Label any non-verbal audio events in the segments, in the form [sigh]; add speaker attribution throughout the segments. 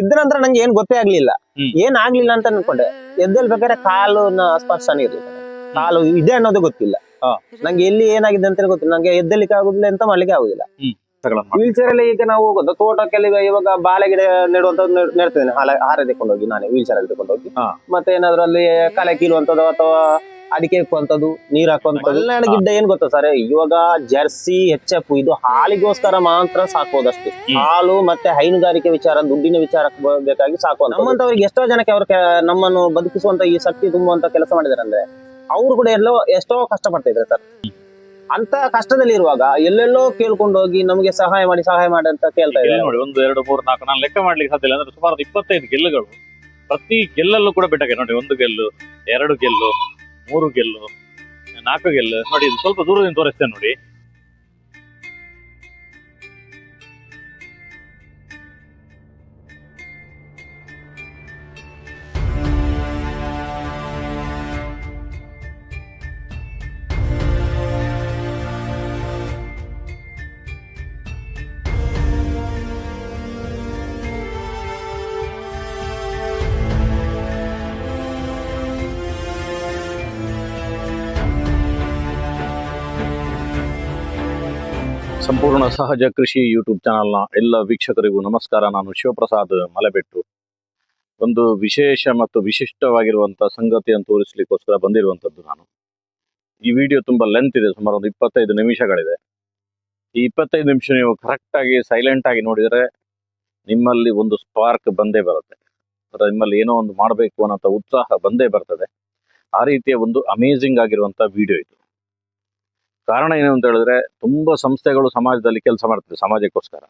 Speaker 1: ಇದ್ದ ನಂತರ ನಂಗೆ ಏನ್ ಗೊತ್ತೇ ಆಗ್ಲಿಲ್ಲ. ಏನ್ ಆಗ್ಲಿಲ್ಲ ಅಂತ ಅನ್ಕೊಂಡೆ. ಎದ್ದಲ್ಲಿ ಬೇಕಾದ್ರೆ ಕಾಲು ಸ್ಪರ್ಶನ ಇರ್ಲಿಲ್ಲ ಕಾಲು ಇದೆ ಅನ್ನೋದು ಗೊತ್ತಿಲ್ಲ. ನಂಗೆ ಎಲ್ಲಿ ಏನಾಗಿದೆ ಅಂತ ಗೊತ್ತಿಲ್ಲ. ನಂಗೆ ಎದ್ದಲಿಕ್ಕೆ ಆಗುದಿಲ್ಲ ಅಂತ ಮಾಡ್ಲಿಕ್ಕೆ ಆಗುದಿಲ್ಲ. ವೀಲ್ ಚೇರ್ ಅಲ್ಲಿ ಈಗ ನಾವು ಹೋಗೋದು. ತೋಟಕ್ಕೆ ಈಗ ಇವಾಗ ಬಾಳೆ ಗಿಡ ನೆಡುವಂತ ನೆಡ್ತೇನೆ ಹಾರ ಹೋಗಿ ನಾನೇ. ವೀಲ್ ಚೇರ್ ಅಲ್ಲಿ ತಗೊಂಡೋಗಿ ಹೋಗಿ ಮತ್ತೆ ಏನಾದ್ರು ಅಲ್ಲಿ ಕಲೆ ಕೀಳುವಂತದ್ದು ಅಥವಾ ಅಡಿಕೆ ಹಾಕುವಂಥದ್ದು ನೀರ್ ಹಾಕುವಂತದ್ದು ಮಲ್ನಾಡ್ ಗಿಡ್ಡ ಏನ್ ಗೊತ್ತಾ ಸರ್? ಇವಾಗ ಜರ್ಸಿ ಎಚ್ ಎಫ್ ಇದು ಹಾಲಿಗೋಸ್ಕರ ಮಾತ್ರ ಸಾಕೋದಷ್ಟೇ. ಹಾಲು ಮತ್ತೆ ಹೈನುಗಾರಿಕೆ ವಿಚಾರ ದುಡ್ಡಿನ ವಿಚಾರಕ್ಕೆ ಬ- ಬೇಕಾಗಿ ಸಾಕುವ ನಮ್ಮಂತವ್ರಿಗೆ ಎಷ್ಟೋ ಜನಕ್ಕೆ ಅವ್ರ ನಮ್ಮನ್ನು ಬದುಕಿಸುವಂತ ಈ ಶಕ್ತಿ ತುಂಬುವಂತ ಕೆಲಸ ಮಾಡಿದಾರೆ ಅಂದ್ರೆ ಅವ್ರು ಕೂಡ ಎಲ್ಲೋ ಎಷ್ಟೋ ಕಷ್ಟ ಪಡ್ತಾ ಇದ್ರೆ ಸರ್. ಅಂತ ಕಷ್ಟದಲ್ಲಿ ಇರುವಾಗ ಎಲ್ಲೆಲ್ಲೋ ಕೇಳ್ಕೊಂಡು ಹೋಗಿ ನಮಗೆ ಸಹಾಯ ಮಾಡಿ ಸಹಾಯ ಮಾಡಿ ಅಂತ ಕೇಳ್ತಾ ಇದ್ದಾರೆ.
Speaker 2: ನೋಡಿ ಒಂದು ಎರಡು ಮೂರು ನಾಲ್ಕು ನಾನು ಲೆಕ್ಕ ಮಾಡ್ಲಿಕ್ಕೆ ಸಾಧ್ಯ ಇಲ್ಲ. ಅಂದ್ರೆ ಸುಮಾರು ಇಪ್ಪತ್ತೈದು ಗೆಲ್ಲುಗಳು. ಪ್ರತಿ ಗೆಲ್ಲಲ್ಲೂ ಕೂಡ ಬೆಟ್ಟಕ್ಕೆ ನೋಡಿ ಒಂದು ಗೆಲ್ಲು ಎರಡು ಗೆಲ್ಲು ಮೂರು ಗೆಲ್ಲು ನಾಲ್ಕು ಗೆಲ್ಲು ನೋಡಿ ಸ್ವಲ್ಪ ದೂರದಿಂದ ತೋರಿಸ್ತೇನೆ ನೋಡಿ. ಸಂಪೂರ್ಣ ಸಹಜ ಕೃಷಿ ಯೂಟ್ಯೂಬ್ ಚಾನಲ್ನ ಎಲ್ಲ ವೀಕ್ಷಕರಿಗೂ ನಮಸ್ಕಾರ. ನಾನು ಶಿವಪ್ರಸಾದ್ ಮಲೆಬೆಟ್ಟು. ಒಂದು ವಿಶೇಷ ಮತ್ತು ವಿಶಿಷ್ಟವಾಗಿರುವಂಥ ಸಂಗತಿಯನ್ನು ತೋರಿಸಲಿಕ್ಕೋಸ್ಕರ ಬಂದಿರುವಂಥದ್ದು ನಾನು. ಈ ವಿಡಿಯೋ ತುಂಬ ಲೆಂತ್ ಇದೆ, ಸುಮಾರು ಒಂದು ಇಪ್ಪತ್ತೈದು ನಿಮಿಷಗಳಿದೆ. ಈ ಇಪ್ಪತ್ತೈದು ನಿಮಿಷ ನೀವು ಕರೆಕ್ಟಾಗಿ ಸೈಲೆಂಟ್ ಆಗಿ ನೋಡಿದರೆ ನಿಮ್ಮಲ್ಲಿ ಒಂದು ಸ್ಪಾರ್ಕ್ ಬಂದೇ ಬರುತ್ತೆ. ಅಥವಾ ನಿಮ್ಮಲ್ಲಿ ಏನೋ ಒಂದು ಮಾಡಬೇಕು ಅನ್ನೋಂಥ ಉತ್ಸಾಹ ಬಂದೇ ಬರ್ತದೆ. ಆ ರೀತಿಯ ಒಂದು ಅಮೇಝಿಂಗ್ ಆಗಿರುವಂಥ ವಿಡಿಯೋ ಇದು. ಕಾರಣ ಏನು ಅಂತ ಹೇಳಿದ್ರೆ ತುಂಬ ಸಂಸ್ಥೆಗಳು ಸಮಾಜದಲ್ಲಿ ಕೆಲಸ ಮಾಡ್ತವೆ ಸಮಾಜಕ್ಕೋಸ್ಕರ.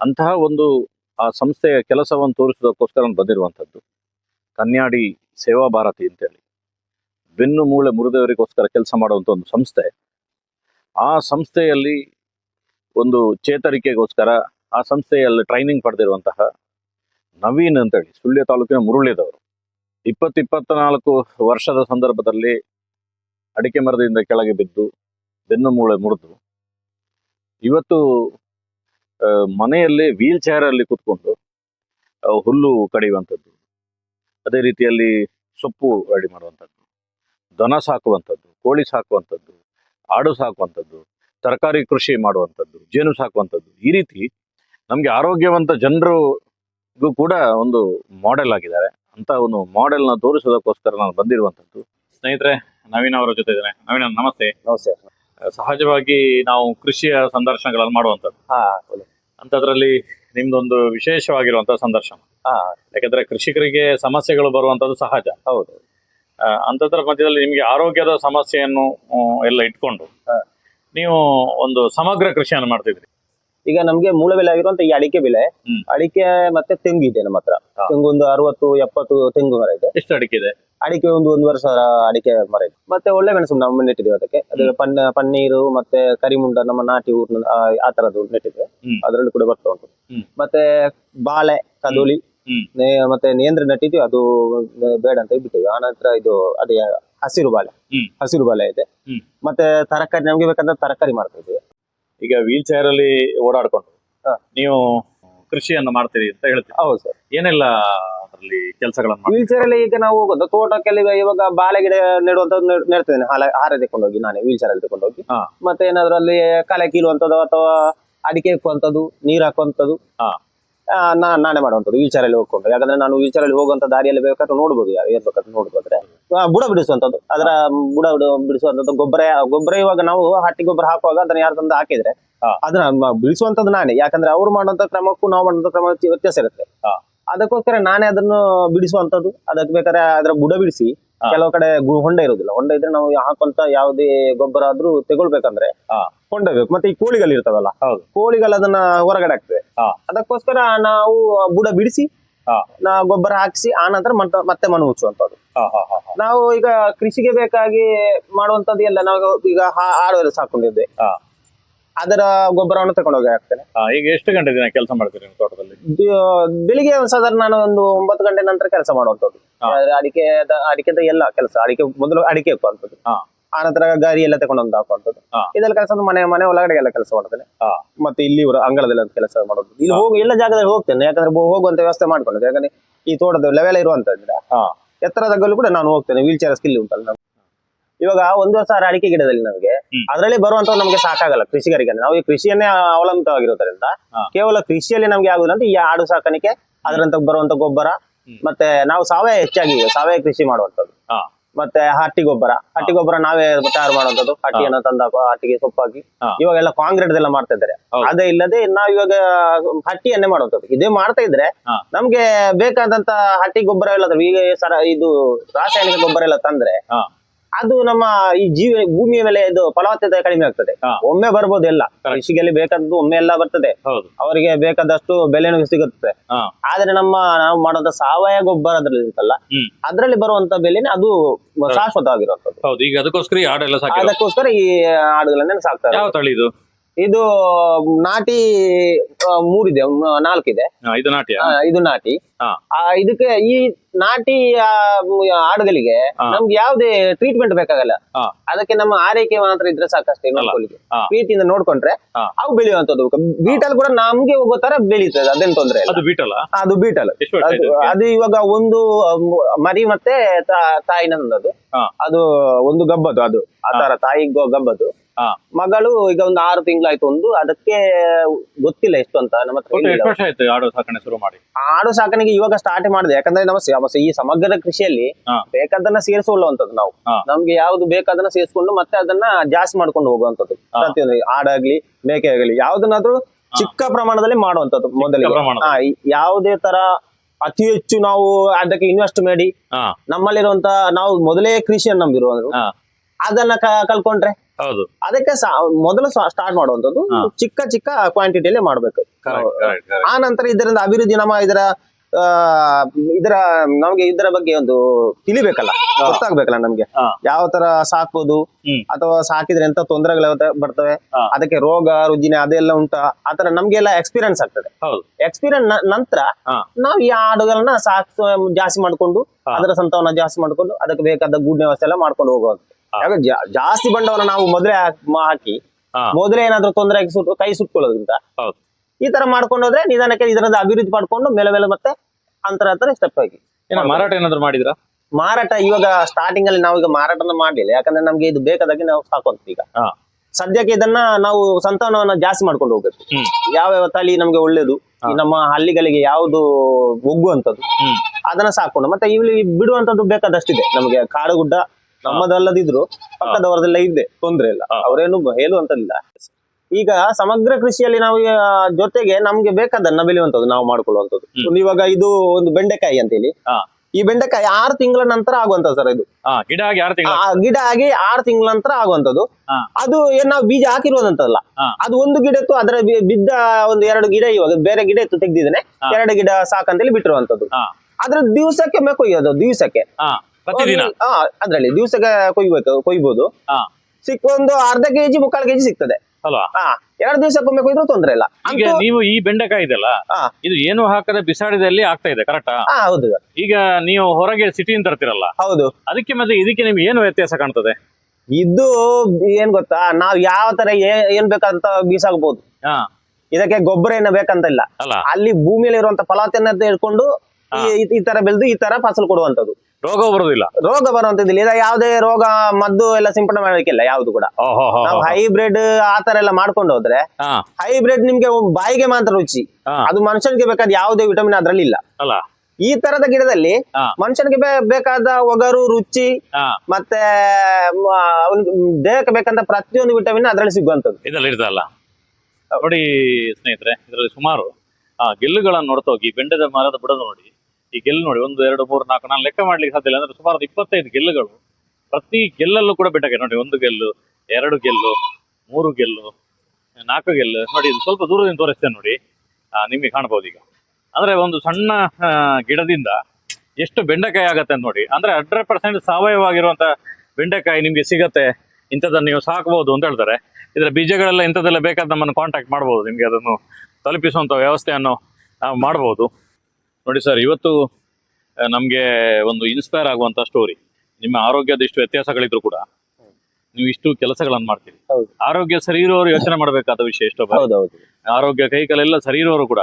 Speaker 2: ಅಂತಹ ಒಂದು, ಆ ಸಂಸ್ಥೆಯ ಕೆಲಸವನ್ನು ತೋರಿಸೋದಕ್ಕೋಸ್ಕರ ಬಂದಿರುವಂಥದ್ದು. ಕನ್ಯಾಡಿ ಸೇವಾ ಭಾರತಿ ಅಂತೇಳಿ. ಬೆನ್ನು ಮೂಳೆ ಮುರಿದವರಿಗೋಸ್ಕರ ಕೆಲಸ ಮಾಡುವಂಥ ಒಂದು ಸಂಸ್ಥೆ. ಆ ಸಂಸ್ಥೆಯಲ್ಲಿ ಒಂದು ಚೇತರಿಕೆಗೋಸ್ಕರ, ಆ ಸಂಸ್ಥೆಯಲ್ಲಿ ಟ್ರೈನಿಂಗ್ ಪಡೆದಿರುವಂತಹ ನವೀನ್ ಅಂತೇಳಿ, ಸುಳ್ಯ ತಾಲೂಕಿನ ಮುರುಳಿದವರು. ಇಪ್ಪತ್ತು ಇಪ್ಪತ್ನಾಲ್ಕು ವರ್ಷದ ಸಂದರ್ಭದಲ್ಲಿ ಅಡಿಕೆ ಮರದಿಂದ ಕೆಳಗೆ ಬಿದ್ದು ಬೆನ್ನು ಮೂಳೆ ಮುರಿದು, ಇವತ್ತು ಮನೆಯಲ್ಲೇ ವೀಲ್ ಚೇರಲ್ಲಿ ಕೂತ್ಕೊಂಡು ಹುಲ್ಲು ಕಡಿಯುವಂಥದ್ದು, ಅದೇ ರೀತಿಯಲ್ಲಿ ಸೊಪ್ಪು ರೆಡಿ ಮಾಡುವಂಥದ್ದು, ದನ ಸಾಕುವಂಥದ್ದು, ಕೋಳಿ ಸಾಕುವಂಥದ್ದು, ಆಡು ಸಾಕುವಂಥದ್ದು, ತರಕಾರಿ ಕೃಷಿ ಮಾಡುವಂಥದ್ದು, ಜೇನು ಸಾಕುವಂಥದ್ದು, ಈ ರೀತಿ ನಮಗೆ ಆರೋಗ್ಯವಂತ ಜನರಿಗೂ ಕೂಡ ಒಂದು ಮಾಡೆಲ್ ಆಗಿದ್ದಾರೆ. ಅಂತ ಒಂದು ಮಾಡೆಲ್ನ ತೋರಿಸೋದಕ್ಕೋಸ್ಕರ ನಾನು ಬಂದಿರುವಂಥದ್ದು. ಸ್ನೇಹಿತರೆ, ನವೀನ್ ಅವರ ಜೊತೆ ಇದ್ದಾರೆ ನವೀನ್ ನಮಸ್ತೆ.
Speaker 1: ನಮಸ್ತೆ.
Speaker 2: ಸಹಜವಾಗಿ ನಾವು ಕೃಷಿಯ ಸಂದರ್ಶನಗಳನ್ನು ಮಾಡುವಂಥದ್ದು.
Speaker 1: ಹಾ
Speaker 2: ಅಂಥದ್ರಲ್ಲಿ ನಿಮ್ದೊಂದು ವಿಶೇಷವಾಗಿರುವಂತಹ ಸಂದರ್ಶನ.
Speaker 1: ಹಾ.
Speaker 2: ಯಾಕಂದ್ರೆ ಕೃಷಿಕರಿಗೆ ಸಮಸ್ಯೆಗಳು ಬರುವಂತದ್ದು ಸಹಜ.
Speaker 1: ಹೌದು.
Speaker 2: ಆ, ಅಂಥದ್ರ ಮಧ್ಯದಲ್ಲಿ ನಿಮಗೆ ಆರೋಗ್ಯದ ಸಮಸ್ಯೆಯನ್ನು ಆ, ಎಲ್ಲ ಇಟ್ಕೊಂಡು
Speaker 1: ಹಾ.
Speaker 2: ನೀವು ಒಂದು ಸಮಗ್ರ ಕೃಷಿಯನ್ನು ಮಾಡ್ತಿದ್ರಿ.
Speaker 1: ಈಗ ನಮ್ಗೆ ಮೂಲ ಬೆಲೆ ಆಗಿರುವಂತ ಈ ಅಡಿಕೆ ಬೆಲೆ ಅಡಿಕೆ ಮತ್ತೆ ತೆಂಗು ಇದೆ ನಮ್ಮ ಹತ್ರ. ತೆಂಗು ಒಂದು ಅರವತ್ತು ಎಪ್ಪತ್ತು ತೆಂಗು ಮರ ಇದೆ.
Speaker 2: ಎಷ್ಟು ಅಡಿಕೆ ಇದೆ?
Speaker 1: ಅಡಿಕೆ ಒಂದು ಒಂದು ವರ್ಷ ಅಡಿಕೆ ಮರ ಇದೆ. ಮತ್ತೆ ಒಳ್ಳೆ ಮೆಣಸು ನಾವು ನೆಟ್ಟಿದ್ವಿ ಅದಕ್ಕೆ. ಅದು ಪನ್ನ ಪನ್ನೀರು ಮತ್ತೆ ಕರಿಮುಂಡ ನಮ್ಮ ನಾಟಿ ಊರಿನ ಆ ತರದ್ದು
Speaker 2: ನೆಟ್ಟಿದ್ವಿ.
Speaker 1: ಅದರಲ್ಲಿ ಕೂಡ ಬರ್ತಾ ಉಂಟು. ಮತ್ತೆ ಬಾಳೆ ಕದೋಲಿ ಮತ್ತೆ ನೇಂದ್ರ ನೆಟ್ಟಿದ್ವಿ ಅದು ಬೇಡ ಅಂತ ಬಿಟ್ಟಿದ್ವಿ ಆನಂತರ ಇದು ಅದೇ ಹಸಿರು ಬಾಳೆ. ಹಸಿರು ಬಾಳೆ ಇದೆ. ಮತ್ತೆ ತರಕಾರಿ ನಮ್ಗೆ ಬೇಕಂದ್ರೆ ತರಕಾರಿ ಮಾಡ್ತಾ ಇದ್ವಿ
Speaker 2: ಈಗ ವೀಲ್ ಚೇರ್ ಅಲ್ಲಿ ಓಡಾಡ್ಕೊಂಡು. ನೀವು ಕೃಷಿಯನ್ನು ಮಾಡ್ತೀರಿ ಅಂತ ಹೇಳ್ತೀವಿ
Speaker 1: ಹೌದು ಸರ್.
Speaker 2: ಏನೆಲ್ಲ ಅದರಲ್ಲಿ ಕೆಲಸಗಳನ್ನು
Speaker 1: ವೀಲ್ ಚೇರ್ ಅಲ್ಲಿ ಈಗ ನಾವು ಹೋಗೋದು ತೋಟಕ್ಕೆಲ್ಲ ಈಗ ಇವಾಗ ಬಾಳೆ ಗಿಡ ನೆಡುವಂತ ನೆಡ್- ನೆಡ್ತೇನೆ. ಹಾಲ ಹಾರ ತೆಕೊಂಡು ಹೋಗಿ ನಾನೇ ವೀಲ್ ಚೇರ್ ಅಲ್ಲಿ ತಕೊಂಡು ಹೋಗಿ
Speaker 2: ಹಾ.
Speaker 1: ಮತ್ತೆ ಏನಾದ್ರು ಅಲ್ಲಿ ಕಲೆ ಕೀಳುವಂತದ್ದು ಅಥವಾ ಅಡಿಕೆ ಹಾಕುವಂತದ್ದು ನೀರ್ ಹಾಕುವಂತದ್ದು. ನಾ- ನಾನೇ ಮಾಡುವಂಥದ್ದು ವೀಲ್ ಚೇರಲ್ಲಿ ಹೋಗ್ಕೊಂಡ್ರೆ. ಹೋಗ್ಕೊಂಡು ಯಾಕಂದ್ರೆ ನಾನು ವೀಲ್ ಚೇರಲ್ಲಿ ಹೋಗುವಂತ ದಾರಿಯಲ್ಲಿ ಬೇಕಾದ್ರೆ ನೋಡ್ಬೋದು ಯಾರು ಏನ್ ಬೇಕಾದ್ರೆ ನೋಡ್ಬೋದ್ರೆ ಬುಡ ಬಿಡಿಸುವಂಥದ್ದು. ಅದರ ಬುಡ ಬಿಡಿಸುವಂಥದ್ದು ಗೊಬ್ಬರ ಗೊಬ್ಬರ ಇವಾಗ ನಾವು ಹಟ್ಟಿ ಗೊಬ್ಬರ ಹಾಕುವಾಗ ಅದನ್ನ ಯಾರು ತಂದು ಹಾಕಿದ್ರೆ. ಅದನ್ನ ಬಿಡಿಸುವಂಥದ್ದು ನಾನೇ. ಯಾಕಂದ್ರೆ ಅವ್ರು ಮಾಡುವಂತ ಕ್ರಮಕ್ಕೂ ನಾವು ಮಾಡುವಂತ ಕ್ರಮ ವ್ಯತ್ಯಾಸ ಇರುತ್ತೆ. ಅದಕ್ಕೋಸ್ಕರ ನಾನೇ ಅದನ್ನು ಬಿಡಿಸುವಂಥದ್ದು. ಅದಕ್ಕೆ ಬೇಕಾದ್ರೆ ಅದರ ಬುಡ ಬಿಡಿಸಿ. ಕೆಲವು ಕಡೆ ಹೊಂಡ ಇರುದಿಲ್ಲ ಹೊಂಡ ಇದ್ರೆ ನಾವು ಹಾಕುವಂತ ಯಾವುದೇ ಗೊಬ್ಬರ ಆದ್ರೂ ತಗೊಳ್ಬೇಕಂದ್ರೆ. ಹೊಂಡ ಬೇಕು ಮತ್ತೆ ಈ ಕೋಳಿಗಳು ಇರ್ತಾವಲ್ಲ
Speaker 2: ಹೌದು.
Speaker 1: ಕೋಳಿಗಳು ಅದನ್ನ ಹೊರಗಡೆ
Speaker 2: ಹಾಕ್ತೇವೆ
Speaker 1: ಅದಕ್ಕೋಸ್ಕರ ನಾವು ಬುಡ ಬಿಡಿಸಿ. ನಾ ಗೊಬ್ಬರ ಹಾಕಿಸಿ ಆ ನಂತರ ಮತ್ತೆ ಮನು ಮಣ್ಣು ಮುಚ್ಚುವಂತದ್ದು. ನಾವು ಈಗ ಕೃಷಿಗೆ ಬೇಕಾಗಿ ಮಾಡುವಂತದ್ದು ಎಲ್ಲ ನಾವು ಈಗ ಆಡುವ ಆಡು ಸಾಕೊಂಡಿದ್ದೆ. ಅದರ ಗೊಬ್ಬರವನ್ನು ತಗೊಂಡೋಗಿ ಹಾಕ್ತೇನೆ
Speaker 2: ಹಾ, ಈಗ ಎಷ್ಟು ಗಂಟೆ ದಿನ ಕೆಲಸ ಮಾಡ್ತೀರಿ ತೋಟದಲ್ಲಿ
Speaker 1: ದ- ಬೆಳಿಗ್ಗೆ ಒಂದು ಸಾಧಾರಣ ನಾನು ಒಂದು ಒಂಬತ್ತು ಗಂಟೆ ನಂತರ ಕೆಲಸ ಮಾಡುವಂತದ್ದು
Speaker 2: ಅಡಿಕೆ
Speaker 1: ಅಡಿಕೆ ಅಡಿಕೆದ ಎಲ್ಲ ಕೆಲಸ ಅಡಿಕೆ ಮೊದಲು ಅಡಿಕೆ ಹಾಕುವಂಥದ್ದು
Speaker 2: ಹಾ.
Speaker 1: ಆ ನಂತರ ಗಾರಿ ಎಲ್ಲ ತಗೊಂಡೊಂದು ಹಾಕುವಂಥದ್ದು
Speaker 2: ಹಾ.
Speaker 1: ಇದೆಲ್ಲ ಕೆಲಸ ಮನೆ ಮನೆ ಒಳಗಡೆ ಎಲ್ಲ ಕೆಲಸ ಮಾಡ್ತೇನೆ
Speaker 2: ಹಾ.
Speaker 1: ಮತ್ತೆ ಇಲ್ಲಿ ಇವರು ಅಂಗಳದಲ್ಲಿ ಒಂದು ಕೆಲಸ ಮಾಡೋದು ಇಲ್ಲಿ. ಹೋಗಿ ಎಲ್ಲ ಜಾಗದಲ್ಲಿ ಹೋಗ್ತೇನೆ ಯಾಕಂದ್ರೆ ಬೋ- ಹೋಗುವಂತ ವ್ಯವಸ್ಥೆ ಮಾಡ್ಕೊಂಡಿದ್ದೆ ಯಾಕಂದ್ರೆ ಈ ತೋಟದ ಲೆವೆಲ್ ಇರುವಂತದ್ರಿಂದ
Speaker 2: ಹಾ.
Speaker 1: ಎತ್ತರ ತಗ್ಗಲ್ಲೂ ಕೂಡ ನಾನು ಹೋಗ್ತೇನೆ ವೀಲ್ ಚೇರ್ ಸ್ಕಿಲ್ ಉಂಟಲ್ಲ. ಇವಾಗ ಒಂದು ಸಾವಿರ ಅಡಿಕೆ ಗಿಡದಲ್ಲಿ ನಮಗೆ. ಅದರಲ್ಲಿ ಬರುವಂತ ನಮಗೆ ಸಾಕಾಗಲ್ಲ ಕೃಷಿಕರಿಗೆ ನಾವು ಈ ಕೃಷಿಯನ್ನೇ ಅವಲಂಬಿತವಾಗಿರೋದ್ರಿಂದ. ಕೇವಲ ಕೃಷಿಯಲ್ಲಿ ನಮ್ಗೆ ಆಗುದಂತ ಈ ಆಡು ಸಾಕಾಣಿಕೆ ಅದರಂತ ಬರುವಂತ ಗೊಬ್ಬರ ಮತ್ತೆ ನಾವು ಸಾವಯವ ಹೆಚ್ಚಾಗಿ ಸಾವಯವ ಕೃಷಿ ಮಾಡುವಂತದ್ದು ಮತ್ತೆ ಹಟ್ಟಿ ಗೊಬ್ಬರ ಹಟ್ಟಿ ಗೊಬ್ಬರ ನಾವೇ ತಯಾರು ಮಾಡುವಂತದ್ದು ಹಟ್ಟಿಯನ್ನು ತಂದ ಹಟ್ಟಿಗೆ ಸೊಪ್ಪಾಕಿ.
Speaker 2: ಇವಾಗ
Speaker 1: ಇವಾಗೆಲ್ಲ ಕಾಂಕ್ರೀಟ್ ಎಲ್ಲ ಮಾಡ್ತಾ ಇದ್ದಾರೆ. ಅದೇ ಇಲ್ಲದೆ ನಾವ್ ಇವಾಗ ಹಟ್ಟಿಯನ್ನೇ ಮಾಡುವಂತದ್ದು ಇದೇ ಮಾಡ್ತಾ ಇದ್ರೆ. ನಮ್ಗೆ ಬೇಕಾದಂತ ಹಟ್ಟಿ ಗೊಬ್ಬರ ಎಲ್ಲ ಈಗ ಸರ ಇದು ರಾಸಾಯನಿಕ ಗೊಬ್ಬರ ಎಲ್ಲ ತಂದ್ರೆ. ಅದು ನಮ್ಮ ಈ ಜೀವ ಭೂಮಿಯ ಮೇಲೆ ಇದು ಫಲವತ್ತತೆ ಕಡಿಮೆ ಆಗ್ತದೆ. ಒಮ್ಮೆ ಬರ್ಬೋದು ಎಲ್ಲ. ಕೃಷಿಗೆಲ್ಲಿ ಬೇಕಾದದ್ದು ಒಮ್ಮೆ ಎಲ್ಲ ಬರ್ತದೆ.
Speaker 2: ಹೌದು.
Speaker 1: ಅವರಿಗೆ ಬೇಕಾದಷ್ಟು ಬೆಲೆನೂ
Speaker 2: ಸಿಗುತ್ತದೆ.
Speaker 1: ಆದ್ರೆ ನಮ್ಮ ನಾವು ಮಾಡುವಂತ ಸಾವಯವ ಗೊಬ್ಬರ ಅದರಲ್ಲಿ
Speaker 2: ಹ್ಮ್.
Speaker 1: ಅದ್ರಲ್ಲಿ ಬರುವಂತ ಬೆಲೆನೇ ಅದು ಶಾಶ್ವತವಾಗಿರುವಂತದ್ದು
Speaker 2: ಹೌದು ಈಗ ಅದಕ್ಕೋಸ್ಕರ ಈ ಹಾಡುಗಳನ್ನ
Speaker 1: ಅದಕ್ಕೋಸ್ಕರ ಈ ಸಾಕ್ತಾರೆ.
Speaker 2: ಯಾವ ತಳಿ ಇದು
Speaker 1: ಇದು ನಾಟಿ ಆ, ಮೂರಿದೆ ಒಂದು ನಾಲ್ಕಿದೆ
Speaker 2: ಹಾ, ಇದು ನಾಟ್ಯ
Speaker 1: ಆ, ಇದು ನಾಟಿ
Speaker 2: ಹಾ.
Speaker 1: ಆ, ಇದಕ್ಕೆ ಈ ನಾಟಿ ಆ, ಆಡುಗಳಿಗೆ
Speaker 2: ಹಾ.
Speaker 1: ನಮ್ಗೆ ಯಾವ್ದೇ ಟ್ರೀಟ್ಮೆಂಟ್ ಬೇಕಾಗಲ್ಲ
Speaker 2: ಹಾ.
Speaker 1: ಅದಕ್ಕೆ ನಮ್ಮ ಆರೈಕೆ ಮಾತ್ರ ಇದ್ರೆ ಸಾಕಷ್ಟು ನೋಡ್ಕೊಳ್ಳಿಕ್ಕೆ
Speaker 2: ಹಾ.
Speaker 1: ಪ್ರೀತಿಯಿಂದ ನೋಡ್ಕೊಂಡ್ರೆ
Speaker 2: ಹಾ.
Speaker 1: ಅವು ಬೆಳೆಯುವಂತದ್ದು ಬೀಟಲ್ ಕೂಡ ನಮ್ಗೆ ಹೋಗೋ ತರ ಬೆಳೀತದೆ ಅದೇನ್ ತೊಂದ್ರೆ ಇಲ್ಲ
Speaker 2: ಅದು
Speaker 1: ಅದು ಬೀಟಲ್
Speaker 2: ಎಷ್ಟು ವರ್ಷ
Speaker 1: ಅದು
Speaker 2: ಆಯ್ತು ಇದಕ್ಕೆ?
Speaker 1: ಅದು ಇವಾಗ ಒಂದು ಆ, ಮ್, ಮರಿ ಮತ್ತೆ ತಾ- ತಾಯಿನಂದದು
Speaker 2: ಹಾ.
Speaker 1: ಅದು ಒಂದು ಗಬ್ಬದು ಅದು ಆ ತರ ತಾಯಿ ಗೊ- ಗಬ್ಬದು. ಮಗಳು ಈಗ ಒಂದು ಆರು ತಿಂಗಳಾಯ್ತು ಒಂದು ಅದಕ್ಕೆ ಗೊತ್ತಿಲ್ಲ ಎಷ್ಟು ಅಂತ ನಮ್ಮ ಹತ್ರ
Speaker 2: ಒಟ್ಟು
Speaker 1: ಹೇಳಿಲ್ಲ.
Speaker 2: ಎಷ್ಟು ವರ್ಷ ಆಯ್ತು ಆಡು ಸಾಕಣೆ ಶುರು ಮಾಡಿ
Speaker 1: ಆಡು ಸಾಕಣೆಗೆ ಇವಾಗ ಸ್ಟಾರ್ಟ್ ಮಾಡಿದೆ ಯಾಕಂದ್ರೆ ನಮ್ಮ ಸ- ಈ ಸಮಗ್ರ ಕೃಷಿಯಲ್ಲಿ
Speaker 2: ಹಾ.
Speaker 1: ಬೇಕಾದನ್ನ ಸೇರಿಸಿಕೊಳ್ಳುವಂಥದ್ದು ನಾವು
Speaker 2: ಹಾ.
Speaker 1: ನಮ್ಗೆ ಯಾವ್ದು ಬೇಕಾದನ್ನ ಸೇರಿಸ್ಕೊಂಡು ಮತ್ತೆ ಅದನ್ನ ಜಾಸ್ತಿ ಮಾಡ್ಕೊಂಡು ಹೋಗುವಂಥದ್ದು
Speaker 2: ಹಾ.
Speaker 1: ಪ್ರತಿಯೊಂದು ಆಡಾಗ್ಲಿ ಮೇಕೆ ಆಗಲಿ ಯಾವ್ದನ್ನಾದ್ರೂ ಚಿಕ್ಕ ಪ್ರಮಾಣದಲ್ಲಿ ಮಾಡುವಂಥದ್ದು ಮೊದಲಿಗೆ
Speaker 2: ಪ್ರಮಾಣದಲ್ಲಿ.
Speaker 1: ಹಾ, ಈ- ಯಾವುದೇ ತರ ಅತಿ ಹೆಚ್ಚು ನಾವು ಅದಕ್ಕೆ ಇನ್ವೆಸ್ಟ್ ಮಾಡಿ
Speaker 2: ಹಾ
Speaker 1: ನಮ್ಮಲ್ಲಿರುವಂತ ನಾವು ಮೊದಲೇ ಕೃಷಿಯನ್ನು ನಂಬಿರುವ
Speaker 2: ಹಾ.
Speaker 1: ಅದನ್ನ ಕ- ಕಲ್ಕೊಂಡ್ರೆ
Speaker 2: ಹೌದು.
Speaker 1: ಅದಕ್ಕೆ ಮೊದಲು ಸ್ಟಾರ್ಟ್ ಮಾಡುವಂತದ್ದು ಚಿಕ್ಕ ಚಿಕ್ಕ ಕ್ವಾಂಟಿಟಿಯಲ್ಲಿ ಮಾಡ್ಬೇಕು. ಆ ನಂತರ ಇದರಿಂದ ಅಭಿವೃದ್ಧಿ ನಮ್ಮ ಇದರ ಇದರ ನಮ್ಗೆ ಇದರ ಬಗ್ಗೆ ಒಂದು ತಿಳಿಬೇಕಲ್ಲ. ಗೊತ್ತಾಗ್ಬೇಕಲ್ಲ ನಮ್ಗೆ. ಯಾವ ತರ ಸಾಕ್ಬೋದು ಅಥವಾ ಸಾಕಿದ್ರೆ ಎಂತ ತೊಂದರೆಗಳು ಬರ್ತವೆ ಅದಕ್ಕೆ ರೋಗ ರುಜಿನ ಅದೆಲ್ಲ ಉಂಟಾ ಆತರ ನಮ್ಗೆಲ್ಲ ಎಕ್ಸ್ಪೀರಿಯನ್ಸ್ ಆಗ್ತದೆ. ಎಕ್ಸ್ಪೀರಿಯನ್ಸ್ ನಂತರ. ನಾವು ಈ ಆಡುಗಳನ್ನ ಸಾಕ್ ಜಾಸ್ತಿ ಮಾಡ್ಕೊಂಡು. ಅದರ ಸಂತಾವನ ಜಾಸ್ತಿ ಮಾಡ್ಕೊಂಡು ಅದಕ್ಕೆ ಬೇಕಾದ ಗೂಡ್ ವ್ಯವಸ್ಥೆ ಎಲ್ಲ ಮಾಡ್ಕೊಂಡು ಹೋಗುವಂತ ಜಾಸ್ತಿ ಬಂಡವಾಳ ನಾವು ಮೊದಲೇ ಹಾಕಿ. ಮೊದಲೇ ಏನಾದ್ರೂ ತೊಂದರೆ ಆಗಿ ಸುಟ್ಟು ಕೈ ಸುಟ್ಕೊಳ್ಳೋದ್ರಿಂದ. ಈ ತರ ಮಾಡ್ಕೊಂಡು ಹೋದ್ರೆ ನಿಧಾನಕ್ಕೆ ಇದರಿಂದ ಅಭಿವೃದ್ಧಿ ಪಡ್ಕೊಂಡು ಮೇಲೆ ಮೇಲೆ ಮತ್ತೆ ಅಂತರ ಹತ್ರ ಸ್ಟೆಪ್ ಆಗಿ
Speaker 2: ಮಾರಾಟ ಏನಾದ್ರು ಮಾಡಿದ್ರ
Speaker 1: ಮಾರಾಟ ಇವಾಗ ಸ್ಟಾರ್ಟಿಂಗ್ ಅಲ್ಲಿ ನಾವು ಈಗ ಮಾರಾಟನ ಮಾಡ್ಲಿಲ್ಲ ಯಾಕಂದ್ರೆ ನಮ್ಗೆ ಇದು ಬೇಕಾದಾಗೆ ನಾವು ಸಾಕುವಂತ ಈಗ. ಸದ್ಯಕ್ಕೆ ಇದನ್ನ ನಾವು ಸಂತಾನವನ್ನ ಜಾಸ್ತಿ ಮಾಡ್ಕೊಂಡು ಹೋಗ್ಬೇಕು. ಯಾವ ಯಾವ ತಳಿ ನಮ್ಗೆ ಒಳ್ಳೇದು ನಮ್ಮ ಹಳ್ಳಿಗಳಿಗೆ ಯಾವ್ದು ಒಗ್ಗುವಂತದ್ದು. ಅದನ್ನ ಸಾಕೊಂಡು ಮತ್ತೆ ಇಲ್ಲಿ ಬಿಡುವಂತದ್ದು ಬೇಕಾದಷ್ಟಿದೆ ನಮಗೆ ಕಾಡು ಗುಡ್ಡ ನಮ್ಮದಲ್ಲದಿದ್ರು ಪಕ್ಕದವರದೆಲ್ಲ ಇದೆ ತೊಂದ್ರೆ ಇಲ್ಲ. ಅವರೇನು ಹೇಳುವಂತಿಲ್ಲ ಈಗ ಸಮಗ್ರ ಕೃಷಿಯಲ್ಲಿ ನಾವು ಜೊತೆಗೆ ನಮ್ಗೆ ಬೇಕಾದನ್ನ ಬೆಳೆಯುವಂತದ್ದು ನಾವು ಮಾಡ್ಕೊಳ್ಳುವಂತದ್ದು ಇವಾಗ ಇದು ಒಂದು ಬೆಂಡೆಕಾಯಿ ಅಂತ
Speaker 2: ಹೇಳಿ
Speaker 1: ಈ ಬೆಂಡೆಕಾಯಿ ಆರು ತಿಂಗಳ ನಂತರ ಆಗುವಂತದ್ದು ಸರ್ ಇದು.
Speaker 2: ಗಿಡ ಆಗಿ ಆರು ತಿಂಗಳ.
Speaker 1: ಆ ಗಿಡ ಆಗಿ ಆರು ತಿಂಗಳ ನಂತರ ಆಗುವಂತದ್ದು ಅದು ಏನ್ ನಾವು ಬೀಜ ಹಾಕಿರುವುದಂತಲ್ಲ ಅದು ಒಂದು ಗಿಡ ಇತ್ತು ಅದರ ಬಿದ್ದ ಒಂದು ಎರಡು ಗಿಡ ಇವಾಗ ಬೇರೆ ಗಿಡ ಇತ್ತು ತೆಗ್ದಿದ್ದೇನೆ. ಎರಡು ಗಿಡ ಸಾಕಂತೇಳಿ ಬಿಟ್ಟಿರುವಂತದ್ದು. ಅದ್ರ ದಿವಸಕ್ಕೆ ಮೆಕ್ಕೊಯ್ಯೋದು ಕೊಯ್ಯೋದು ದಿವಸಕ್ಕೆ.
Speaker 2: ಪ್ರತಿದಿನ?
Speaker 1: ಹಾ ಅದ್ರಲ್ಲಿ ದಿವಸಕ್ಕೆ ಕೊಯ್ಬೇಕು ಕೊಯ್ಬೋದು. ಸಿಕ್ಕೊಂದು ಅರ್ಧ ಕೆಜಿ ಮುಕ್ಕಾಲು ಕೆಜಿ ಸಿಗ್ತದೆ.
Speaker 2: ಅಲ್ವಾ?
Speaker 1: ಹಾ ಎರಡು ದಿವಸಕ್ಕೊಮ್ಮೆ ಕೊಯ್ದ್ರು ತೊಂದ್ರೆ ಇಲ್ಲ.
Speaker 2: ಈಗ
Speaker 1: ಅಂತೂ-
Speaker 2: ನೀವು ಈ ಬೆಂಡೆಕಾಯಿ ಇದೆಲ್ಲ
Speaker 1: ಹಾ.
Speaker 2: ಇದು ಏನು ಹಾಕದ ಬಿಸಾಡಿದಲ್ಲಿ ಆಗ್ತಾ ಇದೆ ಕರೆಕ್ಟಾ
Speaker 1: ಹಾ ಹೌದು.
Speaker 2: ಈಗ ನೀವು ಹೊರಗೆ ಸಿಟಿಯಿಂದ ತರ್ತಿರಲ್ಲ
Speaker 1: ಹೌದು.
Speaker 2: ಅದಕ್ಕೆ ಮತ್ತೆ ಇದಕ್ಕೆ ನಿಮ್ಗೆ ಏನು ವ್ಯತ್ಯಾಸ ಕಾಣ್ತದೆ?
Speaker 1: ಇದು ಏನ್ ಗೊತ್ತಾ ನಾವ್ ಯಾವ ತರ ಏ- ಏನ್ ಬೇಕಂತ ಬೀಸಾಕ್ಬೋದು.
Speaker 2: ಹಾ
Speaker 1: ಇದಕ್ಕೆ ಗೊಬ್ಬರ ಏನ ಬೇಕಂತ ಇಲ್ಲ
Speaker 2: ಅಲ್ಲ.
Speaker 1: ಅಲ್ಲಿ ಭೂಮಿಯಲ್ಲಿ ಇರುವಂತ ಫಲವತ್ತತೆಯನ್ನ
Speaker 2: ಹಿಡ್ಕೊಂಡು.
Speaker 1: ಈ- ಈ ತರ ಬೆಳೆದು ಈ ತರ ಫಸಲು ಕೊಡುವಂತದ್ದು
Speaker 2: ರೋಗ ಬರೋದಿಲ್ಲ.
Speaker 1: ರೋಗ ಬರುವಂತದ್ದಿಲ್ಲ ಈಗ ಯಾವುದೇ ರೋಗ ಮದ್ದು ಎಲ್ಲ ಸಿಂಪಡಣೆ ಮಾಡಲಿಕ್ಕಿಲ್ಲ ಯಾವ್ದು ಕೂಡ. ನಾವು ಹೈಬ್ರಿಡ್ ಆ ತರ ಎಲ್ಲ ಮಾಡ್ಕೊಂಡು ಹೋದ್ರೆ ಹೈಬ್ರಿಡ್ ನಿಮ್ಗೆ ಬಾಯಿಗೆ ಮಾತ್ರ ರುಚಿ. ಅದು ಮನುಷ್ಯನಿಗೆ ಬೇಕಾದ ಯಾವುದೇ ವಿಟಮಿನ್ ಅದ್ರಲ್ಲಿ ಇಲ್ಲ.
Speaker 2: ಅಲ್ಲ.
Speaker 1: ಈ ತರದ ಗಿಡದಲ್ಲಿ ಮನುಷ್ಯನಿಗೆ ಬೇಕಾದ ಒಗರು ರುಚಿ ಮತ್ತೆ ದೇಹಕ್ಕೆ ಬೇಕಂತ ಪ್ರತಿಯೊಂದು ವಿಟಮಿನ್ ಅದ್ರಲ್ಲಿ ಸಿಗುವಂತದ್ದು
Speaker 2: ಇದರಲ್ಲಿ ಇರ್ತಲ್ಲ ನೋಡಿ ಸ್ನೇಹಿತರೆ ಇದರಲ್ಲಿ ಸುಮಾರು ಗೆಲ್ಲುಗಳನ್ನು ನೋಡ್ತಾ ಹೋಗಿ ಬೆಂಡದ ಮರದ ಬುಡದ ನೋಡಿ. ಈ ಗೆಲ್ಲು ನೋಡಿ, ಒಂದು, ಎರಡು, ಮೂರು, ನಾಲ್ಕು ನಾನು ಲೆಕ್ಕ ಮಾಡ್ಲಿಕ್ಕೆ ಸಾಧ್ಯ ಇಲ್ಲ. ಅಂದ್ರೆ ಸುಮಾರು ಇಪ್ಪತ್ತೈದು ಗೆಲ್ಲುಗಳು. ಪ್ರತಿ ಗೆಲ್ಲಲ್ಲೂ ಕೂಡ ಬೆಟ್ಟಕ್ಕೆ ನೋಡಿ, ಒಂದು ಗೆಲ್ಲು, ಎರಡು ಗೆಲ್ಲು, ಮೂರು ಗೆಲ್ಲು, ನಾಲ್ಕು ಗೆಲ್ಲು. ನೋಡಿ, ಇದು ಸ್ವಲ್ಪ ದೂರದಿಂದ ತೋರಿಸ್ತೇನೆ ನೋಡಿ. ನಿಮಗೆ ಕಾಣ್ಬೋದು ಈಗ. ಅಂದ್ರೆ ಒಂದು ಸಣ್ಣ ಗಿಡದಿಂದ ಎಷ್ಟು ಬೆಂಡೆಕಾಯಿ ಆಗತ್ತೆ ನೋಡಿ. ಅಂದ್ರೆ ಹಂಡ್ರೆಡ್ ಪರ್ಸೆಂಟ್ ಸಾವಯವವಾಗಿರುವಂತ ಬೆಂಡೆಕಾಯಿ ನಿಮ್ಗೆ ಸಿಗತ್ತೆ. ಇಂಥದ್ದನ್ನು ನೀವು ಸಾಕಬಹುದು ಅಂತ ಹೇಳ್ತಾರೆ. ಇದರ ಬೀಜಗಳೆಲ್ಲ ಇಂಥದ್ದೆಲ್ಲ ಬೇಕಾದ ನಮ್ಮನ್ನು ಕಾಂಟ್ಯಾಕ್ಟ್ ಮಾಡ್ಬೋದು. ನಿಮಗೆ ಅದನ್ನು ತಲುಪಿಸುವಂಥ ವ್ಯವಸ್ಥೆಯನ್ನು ಮಾಡ್ಬೋದು. ನೋಡಿ ಸರ್ ಇವತ್ತು ನಮಗೆ ಒಂದು ಇನ್ಸ್ಪೈರ್ ಆಗುವಂಥ ಸ್ಟೋರಿ ನಿಮ್ಮ ಆರೋಗ್ಯದ ಇಷ್ಟು ವ್ಯತ್ಯಾಸಗಳಿದ್ರು ಕೂಡ ನೀವು ಇಷ್ಟು ಕೆಲಸಗಳನ್ನು ಮಾಡ್ತೀರಿ. ಆರೋಗ್ಯ ಸರಿ ಇರೋರು ಯೋಚನೆ ಮಾಡಬೇಕಾದ ವಿಷಯ ಎಷ್ಟೋ ಆರೋಗ್ಯ ಕೈ ಕಾಲೆಲ್ಲ ಸರಿ ಇರೋರು ಕೂಡ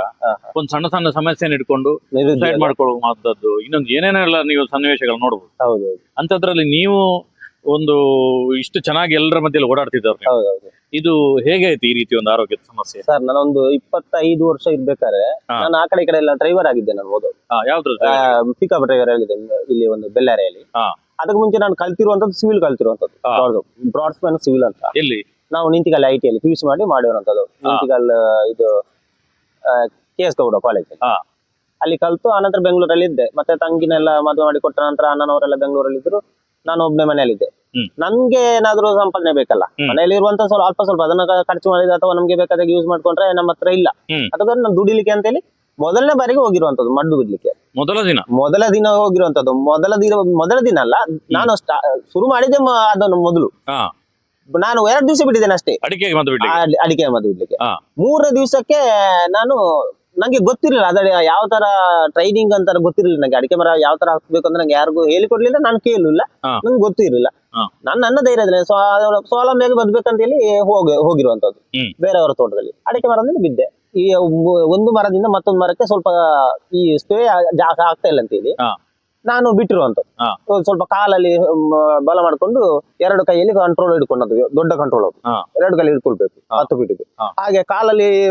Speaker 2: ಒಂದು ಸಣ್ಣ ಸಣ್ಣ ಸಮಸ್ಯೆನ ಇಟ್ಕೊಂಡು
Speaker 1: ಮಾಡ್ಕೊಳ್ಳುವಂಥದ್ದು
Speaker 2: ಸೈಡ್ ಮಾಡ್ಕೊಳ್ಳುವಂತದ್ದು. ಇನ್ನೊಂದು ಏನೇನೆಲ್ಲ ನೀವು ಸನ್ನಿವೇಶಗಳು ನೋಡಬಹುದು
Speaker 1: ಹೌದು
Speaker 2: ಅಂತದ್ರಲ್ಲಿ ನೀವು ಒಂದು ಇಷ್ಟು ಚೆನ್ನಾಗಿ ಎಲ್ಲರ ಮಧ್ಯೆ ಓಡಾಡ್ತಿದ್ದಾರೆ.
Speaker 1: ಹೌದೌದು.
Speaker 2: ಇದು ಹೇಗೆ ಐತಿ ಈ ರೀತಿ ಒಂದು ಆರೋಗ್ಯದ ಸಮಸ್ಯೆ?
Speaker 1: ಸರ್ ನಾನೊಂದು ಇಪ್ಪತ್ತೈದು ವರ್ಷ ಇರ್ಬೇಕಾದ್ರೆ
Speaker 2: ಹಾ.
Speaker 1: ನಾನು ಆ ಕಡೆ ಈ ಕಡೆ ಎಲ್ಲ ಡ್ರೈವರ್ ಆಗಿದ್ದೆ ನಾನು ಓದೋದು
Speaker 2: ಹಾ, ಯಾವ್ದು
Speaker 1: ಪಿಕಪ್ ಡ್ರೈವರ್ ಆಗಿದೆ ಇಲ್ಲಿ ಒಂದು ಬೆಳ್ಳಾರಿಯಲ್ಲಿ.
Speaker 2: ಹಾ.
Speaker 1: ಅದಕ್ಕೆ ಮುಂಚೆ ನಾನು ಕಲ್ತಿರುವಂತದ್ದು ಸಿವಿಲ್ ಕಲ್ತಿರುವಂತದ್ದು
Speaker 2: ಹಾ.
Speaker 1: ಬ್ರಾಡ್ಸ್ಮನ್ ಸಿವಿಲ್ ಅಂತ.
Speaker 2: ಎಲ್ಲಿ?
Speaker 1: ನಾವು ನಿಂತಿಗಲ್ ಐ ಟಿ ಅಲ್ಲಿ ಪಿ ಯು ಸಿ ಮಾಡಿ ಮಾಡಿರುವಂತದ್ದು ನಿಂತಿಗಲ್ ಇದು ಕೆ ಎಸ್ ಗೌಡ ಕಾಲೇಜ್
Speaker 2: ಹಾ.
Speaker 1: ಅಲ್ಲಿ ಕಲ್ತು ಆನಂತರ ಬೆಂಗಳೂರಲ್ಲಿ ಇದ್ದೆ ಮತ್ತೆ ತಂಗಿನೆಲ್ಲ ಮದುವೆ ಮಾಡಿ ಕೊಟ್ಟ ನಂತರ ಅಣ್ಣನವರೆಲ್ಲ ಬೆಂಗಳೂರಲ್ಲಿ ಇದ್ರು ನಾನು ಒಬ್ಬನೇ ಮನೆಯಲ್ಲಿದ್ದೆ.
Speaker 2: ನಮ್ಗೆ
Speaker 1: ನನ್ಗೆ ಏನಾದ್ರೂ ಸಂಪಾದನೆ ಬೇಕಲ್ಲ. ಮನೆಯಲ್ಲಿ ಇರುವಂತ ಸ್ವಲ್ಪ ಅಲ್ಪ ಸ್ವಲ್ಪ ಅದನ್ನ ಖರ್ಚು ಮಾಡಿದ ಅಥವಾ ನಮ್ಗೆ ಬೇಕಾದಾಗ ಯೂಸ್ ಮಾಡ್ಕೊಂಡ್ರೆ ನಮ್ಮ ಹತ್ರ ಇಲ್ಲ. ಅದಕ್ಕೆ ನಾನು ದುಡಿಲಿಕ್ಕೆ ಅಂತೇಳಿ ಮೊದಲನೇ ಬಾರಿಗೆ ಹೋಗಿರುವಂತದ್ದು ಮಡ್ಡು ಬಿಡ್ಲಿಕ್ಕೆ
Speaker 2: ಮೊದಲ ದಿನ?
Speaker 1: ಮೊದಲ ದಿನ ಹೋಗಿರುವಂತದ್ದು ಮೊದಲ ದಿನ ಮೊದಲ ದಿನ ಅಲ್ಲ ನಾನು ಶುರು ಮಾಡಿದ್ದೆ ಅದನ್ನು ಮೊದಲು. ನಾನು ಎರಡು ದಿವಸ ಬಿಟ್ಟಿದ್ದೇನೆ ಅಷ್ಟೇ. ಅಡಿಕೆ ಮದ್ದು ಬಿಡ್ಲಿಕ್ಕೆ? ಮೂರನೇ ದಿವಸಕ್ಕೆ ನಾನು ನಂಗೆ ಗೊತ್ತಿರಲಿಲ್ಲ ಅದ್ರ ಯಾವ ತರ ಟ್ರೈನಿಂಗ್ ಅಂತ ಗೊತ್ತಿರಲಿಲ್ಲ ನಂಗೆ ಅಡಿಕೆ ಮರ ಯಾವ ತರ ಹಾಕ್ಬೇಕು ಅಂತ ನಂಗೆ ಯಾರಿಗೂ ಹೇಳಿಕೊಡ್ಲಿಲ್ಲ ನಾನು ಕೇಳಲಿಲ್ಲ. ನಂಗೆ ಗೊತ್ತಿರಲಿಲ್ಲ. ನಾನು ನನ್ನ ಧೈರ್ಯದಲ್ಲಿ ಸ್ವ- ಸ್ವಾವಲಂಬಿಯಾಗಿ ಬದ್ಬೇಕಂತ ಹೇಳಿ ಹೋಗಿ ಹೋಗಿರುವಂತದ್ದು. ಬೇರೆಯವರ ತೋಟದಲ್ಲಿ ಅಡಿಕೆ ಮರದಿಂದ ಬಿದ್ದೆ ಈ ಒಂದು ಮರದಿಂದ ಮತ್ತೊಂದು ಮರಕ್ಕೆ ಸ್ವಲ್ಪ ಈ ಸ್ಪ್ರೇ ಜಾಸ್ತಿ ಆಗ್ತಾ ಇಲ್ಲ ಅಂತ ಹೇಳಿ. ನಾನು ಬಿಟ್ಟಿರುವಂತದ್ದು
Speaker 2: ಹಾ.
Speaker 1: ಸ್ವಲ್ಪ ಕಾಲಲ್ಲಿ ಬಲ ಮಾಡ್ಕೊಂಡು ಎರಡು ಕೈಯಲ್ಲಿ ಕಂಟ್ರೋಲ್ ಹಿಡ್ಕೊಂಡದ್ದು ದೊಡ್ಡ ಕಂಟ್ರೋಲ್ ಅದು. ಎರಡು ಕೈಲಿ ಹಿಡ್ಕೊಳ್ಬೇಕು. ಹತ್ತು
Speaker 2: ಬಿಟ್ಟಿದ್ದು.
Speaker 1: ಹಾಗೆ ಕಾಲಲ್ಲಿ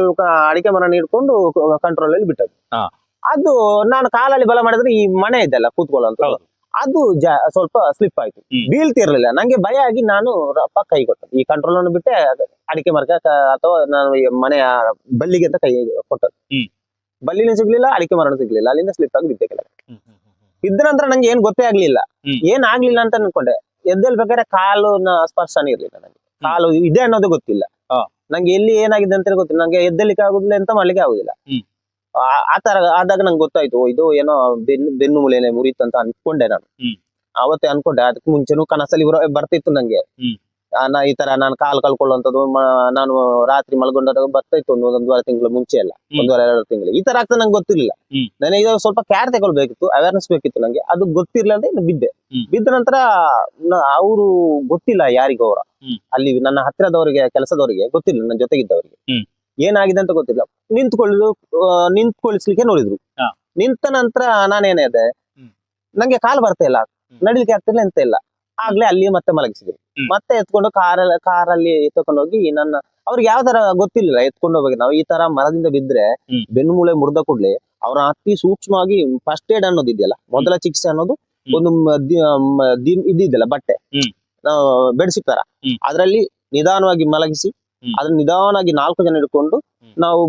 Speaker 1: ಅಡಿಕೆ ಮರನ ಹಿಡ್ಕೊಂಡು ಕಂಟ್ರೋಲ್ ಅಲ್ಲಿ ಬಿಟ್ಟದ್ದು. ಅದು ನಾನು ಕಾಲಲ್ಲಿ ಬಲ ಮಾಡಿದ್ರೆ ಈ ಮನೆ ಇದೆಲ್ಲ ಕೂತ್ಕೊಳ್ಳುವಂತ. ಅದು ಜ- ಸ್ವಲ್ಪ ಸ್ಲಿಪ್ ಆಯ್ತು. ಬೀಳ್ತಿರ್ಲಿಲ್ಲ. ನಂಗೆ ಭಯ ಆಗಿ ನಾನು ರಪ್ಪ ಕೈ ಕೊಟ್ಟೆ ಈ ಕಂಟ್ರೋಲ್ ಅನ್ನು ಬಿಟ್ಟೆ ಅಡಿಕೆ ಮರಕ್ಕೆ ಅಥವಾ ನಾನು ಈ ಮನೆಯ ಬಲ್ಲಿಗೆ ಅಂತ ಕೈ ಕೊಟ್ಟದ್ದು. ಬಲ್ಲಿನೂ ಸಿಗ್ಲಿಲ್ಲ ಅಡಿಕೆ ಮರನೂ ಸಿಗ್ಲಿಲ್ಲ. ಅಲ್ಲಿಂದ ಸ್ಲಿಪ್ ಆಗಿ ಬಿದ್ದೆ ಕೆಳಗೆ ಬಿದ್ದ ನಂತರ ನಂಗೆ ಏನ್ ಗೊತ್ತೇ ಆಗ್ಲಿಲ್ಲ. ಏನ್ ಆಗ್ಲಿಲ್ಲ ಅಂತ ಅನ್ಕೊಂಡೆ. ಎದ್ದೇಳ್ಬೇಕಾದ್ರೆ ಕಾಲು ಸ್ಪರ್ಶನೇ ಇರ್ಲಿಲ್ಲ ನಂಗೆ. ಕಾಲು ಇದೆ ಅನ್ನೋದು ಗೊತ್ತಿಲ್ಲ. ನಂಗೆ ಎಲ್ಲಿ ಏನಾಗಿದೆ ಅಂತ ಗೊತ್ತಿಲ್ಲ. ನಂಗೆ ಎದ್ದಲಿಕ್ಕೆ ಆಗುದಿಲ್ಲ ಎಂತ ಮಾಡ್ಲಿಕ್ಕೆ ಆಗುದಿಲ್ಲ. ಆ- ತರ ಆದಾಗ ನಂಗೆ ಗೊತ್ತಾಯ್ತು ಇದು ಏನೋ ಬೆನ್ನು ಬೆನ್ನು ಮೂಲೆನೆ ಮುರಿತಂತ ಅಂತ ಅನ್ಕೊಂಡೆ ನಾನು. ಅವತ್ತೇ ಅನ್ಕೊಂಡೆ ಅದಕ್ಕೆ ಮುಂಚೆನೂ ಕನಸಲ್ಲಿ ಬರೋ- ಬರ್ತಿತ್ತು ನಂಗೆ. ನಾ ಈ ತರ ನಾನು ಕಾಲು ಕಳ್ಕೊಳ್ಳುವಂತದ್ದು ನಾನು ರಾತ್ರಿ ಮಲ್ಗೊಂಡಾಗ ಬರ್ತಾ ಇತ್ತು ಒಂದು ಒಂದೂವರೆ ತಿಂಗಳು ಮುಂಚೆ ಎಲ್ಲ. ಒಂದೂವರೆ ಎರಡು ತಿಂಗಳು ಈ ತರ ಆಗ್ತದೆ ನಂಗೆ ಗೊತ್ತಿರಲಿಲ್ಲ. ನನಗೆ ಸ್ವಲ್ಪ ಕೇರ್ ತಗೊಳ್ಬೇಕಿತ್ತು ಅವೇರ್ನೆಸ್ ಬೇಕಿತ್ತು ನಂಗೆ. ಅದು ಗೊತ್ತಿರ್ಲಿಲ್ಲ ಅಂದ್ರೆ ಇನ್ನು ಬಿದ್ದೆ. ಬಿದ್ದ ನಂತರ ಅವರು ಗೊತ್ತಿಲ್ಲ ಯಾರಿಗೂ ಅವರ. ಅಲ್ಲಿ ನನ್ನ ಹತ್ತಿರದವರಿಗೆ ಕೆಲಸದವರಿಗೆ ಗೊತ್ತಿಲ್ಲ ನನ್ನ ಜೊತೆಗಿದ್ದವರಿಗೆ. ಏನಾಗಿದೆ ಅಂತ ಗೊತ್ತಿಲ್ಲ ನಿಂತ್ಕೊಳ್ಳೋದು ಆ, ನಿಂತ್ಕೊಳಿಸ್ಲಿಕ್ಕೆ ನೋಡಿದ್ರು. ನಿಂತ ನಂತರ ನಾನೇನಿದೆ. ನಂಗೆ ಕಾಲು ಬರ್ತಾ ಇಲ್ಲ. ನಡಿಲಿಕ್ಕೆ ಆಗ್ತಿಲ್ಲ ಎಂತ ಇಲ್ಲ. ಆಗ್ಲೇ ಅಲ್ಲಿ ಮತ್ತೆ ಮಲಗಿಸಿದ್ರು. ಮತ್ತೆ ಎತ್ಕೊಂಡು ಕಾರಲ್ಲಿ ಕಾರಲ್ಲಿ ಎತ್ಕೊಂಡು ಹೋಗಿ ನನ್ನ ಅವ್ರಿಗೆ ಯಾವ ತರ ಗೊತ್ತಿಲ್ಲ ಎತ್ಕೊಂಡು ಹೋಗಿ ನಾವು ಈ ತರ ಮರದಿಂದ ಬಿದ್ರೆ
Speaker 2: ಬೆನ್ನುಮೂಳೆ
Speaker 1: ಬೆನ್ನು ಮೂಳೆ ಮುರಿದ ಕೂಡ್ಲೆ ಅವ್ರ ಅತಿ ಸೂಕ್ಷ್ಮವಾಗಿ ಫಸ್ಟ್ ಏಡ್ ಅನ್ನೋದು ಇದೆಯಲ್ಲ ಮೊದಲ ಚಿಕಿತ್ಸೆ ಅನ್ನೋದು ಒಂದು ಇದಿದೆಯಲ್ಲ ಬಟ್ಟೆ. ನಾವು ತರ. ಅದ್ರಲ್ಲಿ ನಿಧಾನವಾಗಿ ಮಲಗಿಸಿ. ಅದನ್ನ ನಿಧಾನವಾಗಿ ನಾಲ್ಕು ಜನ ಹಿಡ್ಕೊಂಡು ನಾವು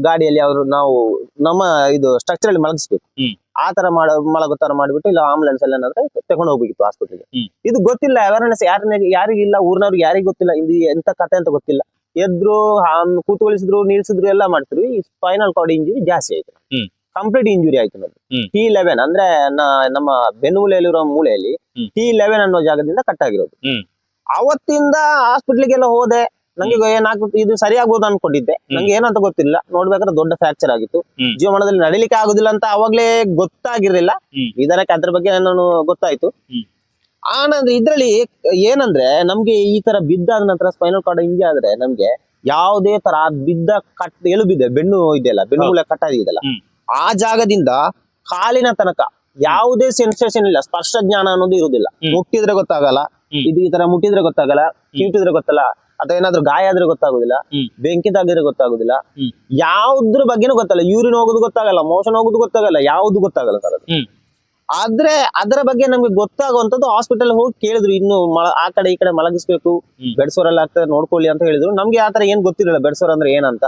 Speaker 1: ಗಾಡಿಯಲ್ಲಿ ಅವರು ನಾವು ನಮ್ಮ ಇದು ಸ್ಟ್ರಕ್ಚರ್ ಅಲ್ಲಿ ಮಲಗಿಸ್ಬೇಕು. ಆ ತರ ಮಾಡ ಮಲಗುತ್ತಾರ ತರ ಮಾಡಿಬಿಟ್ಟು ಇಲ್ಲ ಆಂಬುಲೆನ್ಸ್ ಅಲ್ಲಿ ಏನಾದ್ರೆ ತಗೊಂಡು ಹೋಗ್ಬೇಕಿತ್ತು ಹಾಸ್ಪಿಟಲ್ಗೆ ಇದು ಗೊತ್ತಿಲ್ಲ ಅವೇರ್ನೆಸ್ ಯಾರನ್ನ ಯಾರಿಗಿಲ್ಲ ಊರಿನವ್ರಿಗೆ ಯಾರಿಗೂ ಗೊತ್ತಿಲ್ಲ ಇದು ಎಂತ ಕತೆ ಅಂತ ಗೊತ್ತಿಲ್ಲ. ಎದ್ರು ಕೂತ್ಕೊಳಿಸಿದ್ರು ನಿಲ್ಸಿದ್ರು ಎಲ್ಲ ಮಾಡ್ತಿದ್ರು ಈ ಸ್ಪೈನಲ್ ಕಾರ್ಡ್ ಇಂಜುರಿ ಜಾಸ್ತಿ ಆಯ್ತು. ಕಂಪ್ಲೀಟ್ ಇಂಜುರಿ ಆಯ್ತು
Speaker 2: ನಮ್ದು.
Speaker 1: ಟಿ ಲೆವೆನ್ ಅಂದ್ರೆ ನಮ್ಮ ಬೆನ್ನುಮೂಲೆಯಲ್ಲಿರೋ ಮೂಲೆಯಲ್ಲಿ. ಟಿ ಲೆವೆನ್ ಅನ್ನೋ ಜಾಗದಿಂದ ಕಟ್ ಆಗಿರೋದು. ಅವತ್ತಿಂದ ಹಾಸ್ಪಿಟ್ಲಿಗೆಲ್ಲ ಹೋದೆ. ನಂಗೆ ಏನಾಗುತ್ತೆ ಇದು ಸರಿ ಆಗ್ಬೋದು ಅನ್ಕೊಂಡಿದ್ದೆ ನಂಗೆ ಏನಂತ ಗೊತ್ತಿಲ್ಲ. ನೋಡ್ಬೇಕಾದ್ರೆ ದೊಡ್ಡ ಫ್ರಾಕ್ಚರ್ ಆಗಿತ್ತು.
Speaker 2: ಜೀವಮಾನದಲ್ಲಿ
Speaker 1: ಜೀವನದಲ್ಲಿ ನಡಿಲಿಕ್ಕೆ ಆಗುದಿಲ್ಲ ಅಂತ ಅವಾಗ್ಲೇ ಗೊತ್ತಾಗಿರ್ಲಿಲ್ಲ.
Speaker 2: ಇದರ
Speaker 1: ನಿಧಾನಕ್ಕೆ ಅದ್ರ ಬಗ್ಗೆ ನಾನು ಗೊತ್ತಾಯ್ತು. ಆನಂದ್ರೆ ಇದ್ರಲ್ಲಿ ಏನಂದ್ರೆ ನಮ್ಗೆ ಈ ತರ ಬಿದ್ದಾದ ನಂತರ ಸ್ಪೈನಲ್ ಕಾರ್ಡ್ ಹಿಂಗೆ ಆದ್ರೆ ನಮ್ಗೆ ಯಾವುದೇ ತರ ಬಿದ್ದ ಕಟ್ ಎಲುಬಿದೆ ಬೆನ್ನು ಇದೆಯಲ್ಲ ಬೆನ್ನು ಕಟ್ ಕಟ್ಟಾಗಿದೆಯಲ್ಲ. ಆ ಜಾಗದಿಂದ ಕಾಲಿನ ತನಕ ಯಾವುದೇ ಸೆನ್ಸೇಷನ್ ಇಲ್ಲ. ಸ್ಪರ್ಶ ಜ್ಞಾನ ಅನ್ನೋದು ಇರುವುದಿಲ್ಲ ಮುಟ್ಟಿದ್ರೆ ಗೊತ್ತಾಗಲ್ಲ. ಇದು ಈ ತರ ಮುಟ್ಟಿದ್ರೆ ಗೊತ್ತಾಗಲ್ಲ. ಕಿಟಿದ್ರೆ ಗೊತ್ತಲ್ಲ. ಅಥವಾ ಏನಾದ್ರು ಗಾಯ ಆದ್ರೆ ಗೊತ್ತಾಗುದಿಲ್ಲ. ಬೆಂಕಿ ತಾಗಿದ್ರೆ ಗೊತ್ತಾಗುದಿಲ್ಲ. ಯಾವ್ದ್ರ ಬಗ್ಗೆನೂ ಗೊತ್ತಲ್ಲ ಯೂರಿನ್ ಹೋಗುದು ಗೊತ್ತಾಗಲ್ಲ ಮೋಷನ್ ಹೋಗುದು ಗೊತ್ತಾಗಲ್ಲ ಯಾವ್ದು ಗೊತ್ತಾಗಲ್ಲ ಸರ್ ಅದು. ಆದ್ರೆ ಅದರ ಬಗ್ಗೆ ನಮ್ಗೆ ಗೊತ್ತಾಗುವಂತದ್ದು ಹಾಸ್ಪಿಟಲ್ ಹೋಗಿ ಕೇಳಿದ್ರು. ಇನ್ನು ಆ ಕಡೆ ಈ ಕಡೆ ಮಲಗಿಸ್ಬೇಕು ಬೆಡ್ಸೋರಲ್ಲಿ ಆಗ್ತದೆ ನೋಡ್ಕೊಳ್ಳಿ ಅಂತ ಹೇಳಿದ್ರು. ನಮ್ಗೆ ಆತರ ತರ ಏನ್ ಗೊತ್ತಿರಲಿಲ್ಲ ಬೆಡ್ಸೋರ್ ಅಂದ್ರೆ ಏನಂತ.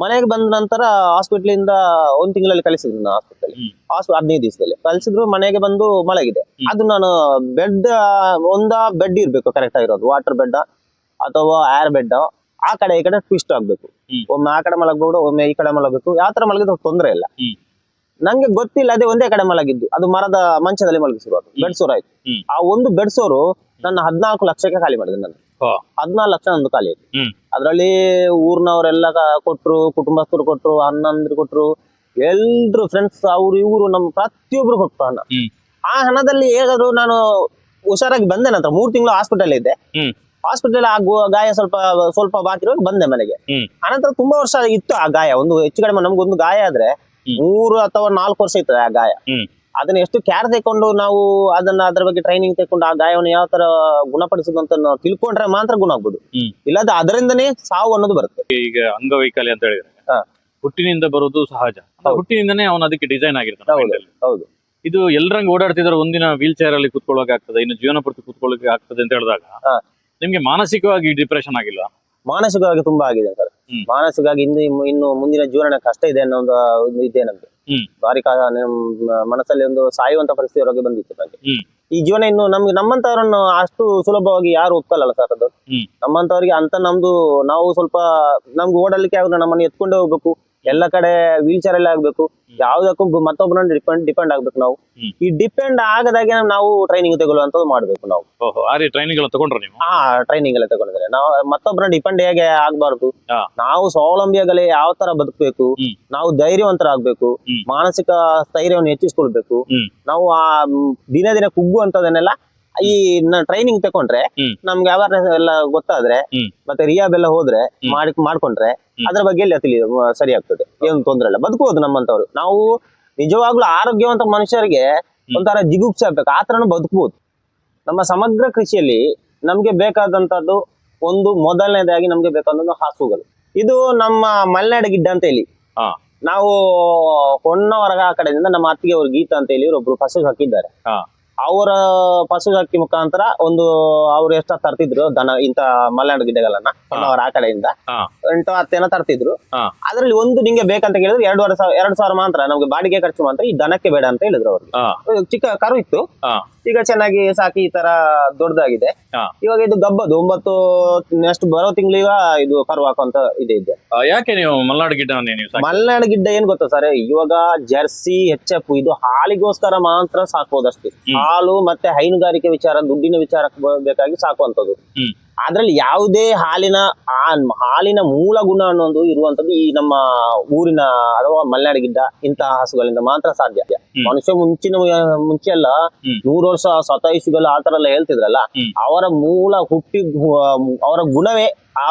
Speaker 1: ಮನೆಗೆ ಬಂದ ನಂತರ ಹಾಸ್ಪಿಟಲ್ ಇಂದ ಒಂದ್ ತಿಂಗಳಲ್ಲಿ ಕಳಿಸಿದ್ರು ನಾನು. ಹಾಸ್ಪಿಟಲ್ ಹದಿನೈದು ದಿವಸದಲ್ಲಿ. ಕಳಿಸಿದ್ರು ಮನೆಗೆ ಬಂದು ಮಲಗಿದೆ. ಅದು ನಾನು ಬೆಡ್ ಒಂದ ಬೆಡ್ ಇರ್ಬೇಕು ಕರೆಕ್ಟ್ ಆಗಿರೋದು. ವಾಟರ್ ಬೆಡ್ ಅಥವಾ ಏರ್ ಬೆಡ್ ಆ ಕಡೆ ಈ ಕಡೆ ಟ್ವಿಸ್ಟ್ ಆಗ್ಬೇಕು. ಒಮ್ಮೆ ಆ ಕಡೆ ಮಲಗಬಹುದು ಒಮ್ಮೆ ಈ ಕಡೆ ಮಲಗಬೇಕು. ಯಾವ ತರ ಮಲಗಿದ್ರು ತೊಂದರೆ ಇಲ್ಲ. ನಂಗೆ ಗೊತ್ತಿಲ್ಲ ಅದೇ ಒಂದೇ ಕಡೆ ಮಲಗಿದ್ದು. ಅದು ಮರದ ಮಂಚದಲ್ಲಿ ಮಲಗಿಸಿರು ಅದು ಬೆಡ್ ಸೋರ್ ಆಯ್ತು. ಆ ಒಂದು ಬೆಡ್ ಸೋರು ನನ್ನ ಹದಿನಾಲ್ಕು ಲಕ್ಷಕ್ಕೆ ಖಾಲಿ ಮಾಡಿದೆ ನಾನು. ಹದಿನಾಲ್ಕು ಲಕ್ಷ ನಂದು ಖಾಲಿ ಆಯ್ತು. ಅದರಲ್ಲಿ ಊರ್ನವರೆಲ್ಲ ಕೊಟ್ರು ಕುಟುಂಬಸ್ಥರು ಕೊಟ್ರು ಅಣ್ಣಂದ್ರು ಕೊಟ್ರು ಎಲ್ರು ಫ್ರೆಂಡ್ಸ್ ಅವ್ರು ಇವ್ರು ನಮ್ಮ ಪ್ರತಿಯೊಬ್ರು ಕೊಟ್ಟರು ಹಣ. ಆ ಹಣದಲ್ಲಿ ಹೇಗಾದ್ರು ನಾನು ಹುಷಾರಾಗಿ ಬಂದೆ ನಂತರ ಮೂರ್ ತಿಂಗಳು ಹಾಸ್ಪಿಟಲ್ ಇದ್ದೆ. ಹಾಸ್ಪಿಟಲ್ ಆ ಗಾಯ ಸ್ವಲ್ಪ ಸ್ವಲ್ಪ ಬಾಕಿ ಇರುವಾಗ ಬಂದೆ ಮನೆಗೆ ಆನಂತರ ತುಂಬಾ ವರ್ಷ ಇತ್ತು ಆ ಗಾಯ ಒಂದು ಹೆಚ್ಚು ಕಡಿಮೆ ನಮ್ಗೊಂದು ಗಾಯ ಆದ್ರೆ. ಮೂರು ಅಥವಾ ನಾಲ್ಕು ವರ್ಷ ಇತ್ತು ಆ ಗಾಯ ಅದನ್ನ ಎಷ್ಟು ಕ್ಯಾರ್ ತಗೊಂಡು ನಾವು ಅದನ್ನ ಅದ್ರ ಬಗ್ಗೆ ಟ್ರೈನಿಂಗ್ ತಗೊಂಡು ಆ ಗಾಯವನ್ನು ಯಾವ ತರ ಗುಣಪಡಿಸುದು ಅಂತ ನಾವು ತಿಳ್ಕೊಂಡ್ರೆ ಮಾತ್ರ ಗುಣ ಆಗ್ಬೋದು. ಇಲ್ಲದ ಅದರಿಂದನೇ ಸಾವು ಅನ್ನೋದು ಬರುತ್ತೆ
Speaker 2: ಈಗ ಅಂಗವೈಕಲ್ಯ ಅಂತ ಹೇಳಿದ್ರೆ. ಹುಟ್ಟಿನಿಂದ ಬರೋದು ಸಹಜ ಹುಟ್ಟಿನಿಂದನೇ ಅವನು ಅದಕ್ಕೆ ಡಿಸೈನ್ ಆಗಿರ್ತಾನೆ
Speaker 1: ಹೌದು.
Speaker 2: ಇದು ಎಲ್ಲರಂಗ್ ಓಡಾಡ್ತಿದ್ರೆ ಒಂದಿನ ವೀಲ್ ಚೇರ್ ಅಲ್ಲಿ ಕುತ್ಕೊಳ್ಳೋಕೆ ಆಗ್ತದೆ ಇನ್ನು ಜೀವನ ಪೂರ್ತಿ ಕುತ್ಕೊಳ್ಳೋಕೆ ಆಗ್ತದೆ ಅಂತ ಹೇಳಿದಾಗ. ನಿಮ್ಗೆ ಮಾನಸಿಕವಾಗಿ ಡಿಪ್ರೆಷನ್ ಆಗಿಲ್ಲ
Speaker 1: ಮಾನಸಿಕವಾಗಿ ತುಂಬಾ ಆಗಿದೆ ಸರ್.
Speaker 2: ಹ್ಮ್.
Speaker 1: ಮಾನಸಿಕವಾಗಿ ಇನ್ನು ಇನ್ನು ಮುಂದಿನ ಜೀವನ ಕಷ್ಟ ಇದೆ ಅನ್ನೋ ಒಂದು ಒಂದು ಇದೆ ನಮ್ಗೆ.
Speaker 2: ಹ್ಮ್.
Speaker 1: ಭಾರಿ ಕಾ- ನಮ್ ಮನಸ್ಸಲ್ಲಿ ಒಂದು ಸಾಯುವಂತ ಪರಿಸ್ಥಿತಿ ಪರಿಸ್ಥಿತಿವರೆಗೆ ಬಂದಿತ್ತು ನನಗೆ
Speaker 2: ಹ್ಮ್.
Speaker 1: ಈ ಜೀವನ ಇನ್ನು ನಮ್ಗೆ ನಮ್ಮಂತವ್ರನ್ನು ಅಷ್ಟು ಸುಲಭವಾಗಿ ಯಾರು ಒಪ್ಕೊಳ್ಳಲ್ಲ ಸರ್ ಅದು.
Speaker 2: ನಮ್ಮಂತವ್ರಿಗೆ
Speaker 1: ನಮ್ಮಂತವರಿಗೆ ಅಂತ ನಮ್ದು ನಾವು ಸ್ವಲ್ಪ ನಮ್ಗೆ ಓಡಲಿಕ್ಕೆ ಆಗುದು ನಮ್ಮನ್ನು ಎತ್ಕೊಂಡೇ ಹೋಗ್ಬೇಕು. ಎಲ್ಲ ಕಡೆ ವೀಲ್ ಚೇರ್ ಅಲ್ಲಿ ಆಗ್ಬೇಕು. ಯಾವ್ದಕ್ಕೂ ಮತ್ತೊಬ್ಬರ ಮತ್ತೊಬ್ಬರನ್ನ ಡಿಪೆಂಡ್ ಡಿಪೆಂಡ್ ಆಗ್ಬೇಕು ನಾವು. ಈ ಡಿಪೆಂಡ್ ಆಗದಾಗೆ ನಾವು ಟ್ರೈನಿಂಗ್ ತಗೊಳ್ಳುವಂತದ್ದು ಮಾಡ್ಬೇಕು ನಾವು.
Speaker 2: ಟ್ರೈನಿಂಗ್ ಎಲ್ಲ ತಗೊಂಡ್ರೆ ನೀವು?
Speaker 1: ಹಾ ಟ್ರೈನಿಂಗ್ ಎಲ್ಲ ತಗೊಂಡ್ರೆ ನಾವು ಮತ್ತೊಬ್ಬರ ಡಿಪೆಂಡ್ ಹೇಗೆ ಆಗ್ಬಾರ್ದು. ನಾವು ಸ್ವಾವಲಂಬಿಯಾಗಲಿ ಯಾವ ತರ ಬದುಕಬೇಕು? ನಾವು ಧೈರ್ಯವಂತರಾಗ್ಬೇಕು. ಮಾನಸಿಕ ಸ್ಥೈರ್ಯವನ್ನು ಹೆಚ್ಚಿಸ್ಕೊಳ್ಬೇಕು. ನಾವು ಆ ದಿನ ದಿನ ಕುಗ್ಗುವಂತದನ್ನೆಲ್ಲ ಈ ಟ್ರೈನಿಂಗ್ ತಕೊಂಡ್ರೆ. ನಮ್ಗೆ ಅವೇರ್ನೆಸ್ ಎಲ್ಲ ಗೊತ್ತಾದ್ರೆ ಮತ್ತೆ ರಿಯಾಬ್ ಎಲ್ಲ ಹೋದ್ರೆ. ಮಾಡಿ ಮಾಡ್ಕೊಂಡ್ರೆ. ಅದ್ರ ಬಗ್ಗೆ ಎಲ್ಲ ತಿಳಿ ಸರಿ ಆಗ್ತದೆ ಏನು ತೊಂದ್ರೆ ಇಲ್ಲ. ಬದುಕುವುದು ನಮ್ಮಂತವ್ರು ನಾವು ನಿಜವಾಗ್ಲೂ ಆರೋಗ್ಯವಂತ ಮನುಷ್ಯರಿಗೆ ಒಂಥರ ಜಿಗುಪ್ಸೆ ಆಗ್ಬೇಕು. ಆ ತರನು ಬದುಕಬಹುದು ನಮ್ಮ ಸಮಗ್ರ ಕೃಷಿಯಲ್ಲಿ ನಮ್ಗೆ ಬೇಕಾದಂತದ್ದು ಒಂದು ಮೊದಲನೇದಾಗಿ ನಮ್ಗೆ ಬೇಕಾದಂತ ಹಾಸುಗಳು. ಇದು ನಮ್ಮ ಮಲೆನಾಡ ಗಿಡ್ಡ ಅಂತ ಹೇಳಿ. ನಾವು ಹೊನ್ನವರಗ ಆ ಕಡೆಯಿಂದ ನಮ್ಮ ಅತ್ತಿಗೆ ಅವ್ರ ಗೀತಾ ಅಂತ ಹೇಳಿ ಒಬ್ರು ಫಸಲ್ ಹಾಕಿದ್ದಾರೆ. ಅವರ ಪಶು ಹಕ್ಕಿ ಮುಖಾಂತರ ಒಂದು ಅವ್ರು ಎಷ್ಟ ತರ್ತಿದ್ರು ದನ ಇಂತ ಮಲೆನಾಡು ಗಿಡ್ಡಗಳನ್ನ ಅವ್ರ ಆ ಕಡೆಯಿಂದ. ಎಂಟು ಹತ್ತೇನ ತರ್ತಿದ್ರು. ಅದ್ರಲ್ಲಿ ಒಂದು ನಿಂಗೆ ಬೇಕಂತ ಕೇಳಿದ್ರೆ ಎರಡೂವರೆ ಸಾವಿರ ಎರಡ್ ಸಾವಿರ ಮಾತ್ರ ನಮ್ಗೆ ಬಾಡಿಗೆ ಖರ್ಚು ಮಾತ್ರ ಈ ದನಕ್ಕೆ ಬೇಡ ಅಂತ ಹೇಳಿದ್ರು ಅವ್ರಿಗೆ ಚಿಕ್ಕ ಕರು ಇತ್ತು. ಈಗ ಚೆನ್ನಾಗಿ ಸಾಕಿ ಈ ತರ ದೊಡ್ಡದಾಗಿದೆ. ಇವಾಗ ಇದು ಗಬ್ಬದು ಒಂಬತ್ತು ನೆಕ್ಸ್ಟ್ ಬರೋ ತಿಂಗಳಿಗ ಇದು ಕರು ಹಾಕುವಂತ ಇದೆ ಇದೆ.
Speaker 2: ಯಾಕೆ ನೀವು ಮಲ್ನಾಡು ಗಿಡ್ಡ
Speaker 1: ಮಲ್ನಾಡು ಗಿಡ್ಡ ಏನ್ ಗೊತ್ತಾ ಸರ್ ಇವಾಗ ಜರ್ಸಿ ಎಚ್ ಎಫ್ ಇದು ಹಾಲಿಗೋಸ್ಕರ ಮಾತ್ರ ಸಾಕೋದಷ್ಟೇ. ಹಾಲು ಮತ್ತೆ ಹೈನುಗಾರಿಕೆ ವಿಚಾರ ದುಡ್ಡಿನ ವಿಚಾರಕ್ಕೆ ಬೇಕಾಗಿ
Speaker 2: ಸಾಕುವಂಥದ್ದು.
Speaker 1: ಅದ್ರಲ್ಲಿ ಯಾವುದೇ ಹಾಲಿನ ಹಾಲಿನ ಮೂಲ ಗುಣ ಅನ್ನೋದು ಇರುವಂತದ್ದು ಈ ನಮ್ಮ ಊರಿನ ಅಥವಾ ಮಲೆನಾಡು ಗಿಡ್ಡ ಇಂತಹ ಹಸುಗಳಿಂದ ಮಾತ್ರ ಸಾಧ್ಯ. ಮನುಷ್ಯ ಮುಂಚಿನ ಮುಂಚೆ ಎಲ್ಲ ನೂರು ವರ್ಷ ಸತಾಯಿಸುಗಳು ಆ ತರ ಎಲ್ಲ ಹೇಳ್ತಿದ್ರಲ್ಲ ಅವರ ಮೂಲ ಹುಟ್ಟಿ ಅವರ ಗುಣವೇ ಆ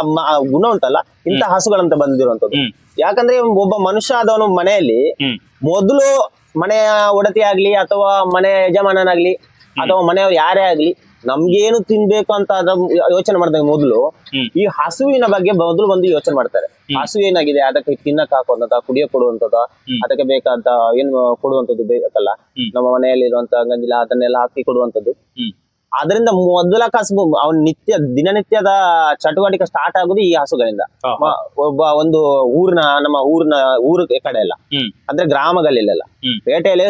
Speaker 1: ಗುಣ ಉಂಟಲ್ಲ ಇಂತಹ ಹಸುಗಳಂತ ಬಂದಿರುವಂತದ್ದು ಯಾಕಂದ್ರೆ ಒಬ್ಬ ಮನುಷ್ಯ ಆದವನು ಮನೆಯಲ್ಲಿ. ಮೊದಲು ಮನೆಯ ಒಡತಿ ಆಗ್ಲಿ ಅಥವಾ ಮನೆ ಯಜಮಾನನಾಗ್ಲಿ ಅಥವಾ ಮನೆಯವ್ರು ಯಾರೇ ಆಗ್ಲಿ ನಮ್ಗೇನು ತಿನ್ಬೇಕು ಅಂತ ಅದ ಯೋಚನೆ ಮಾಡಿದಾಗ ಮೊದಲು ಈ ಹಸುವಿನ ಬಗ್ಗೆ ಮೊದಲು ಬಂದು ಯೋಚನೆ ಮಾಡ್ತಾರೆ. ಹಸು ಏನಾಗಿದೆ? ಅದಕ್ಕೆ ತಿನ್ನಕ್ ಹಾಕುವಂತದ ಕುಡಿಯ ಕೊಡುವಂತದ ಅದಕ್ಕೆ ಬೇಕಾದ ಏನು ಕೊಡುವಂತದ್ದು ಬೇಕಲ್ಲ? ನಮ್ಮ ಮನೆಯಲ್ಲಿ ಇರುವಂತ ಗಂಜಿಲ ಅದನ್ನೆಲ್ಲ ಹಾಕಿ ಕೊಡುವಂತದ್ದು. ಅದರಿಂದ ಮೊದಲ ಕಸಬು ಅವ್ನ ನಿತ್ಯ ದಿನನಿತ್ಯದ ಚಟುವಟಿಕೆ ಸ್ಟಾರ್ಟ್ ಆಗುದು ಈ ಹಸುಗಳಿಂದ. ಮ- ಒಬ್ಬ ಒಂದು ಊರಿನ ನಮ್ಮ ಊರಿನ ಊರು ಕಡೆ ಎಲ್ಲ. ಅಂದ್ರೆ ಗ್ರಾಮಗಳಲ್ಲೆಲ್ಲ. ಪೇಟೆಯಲ್ಲಿ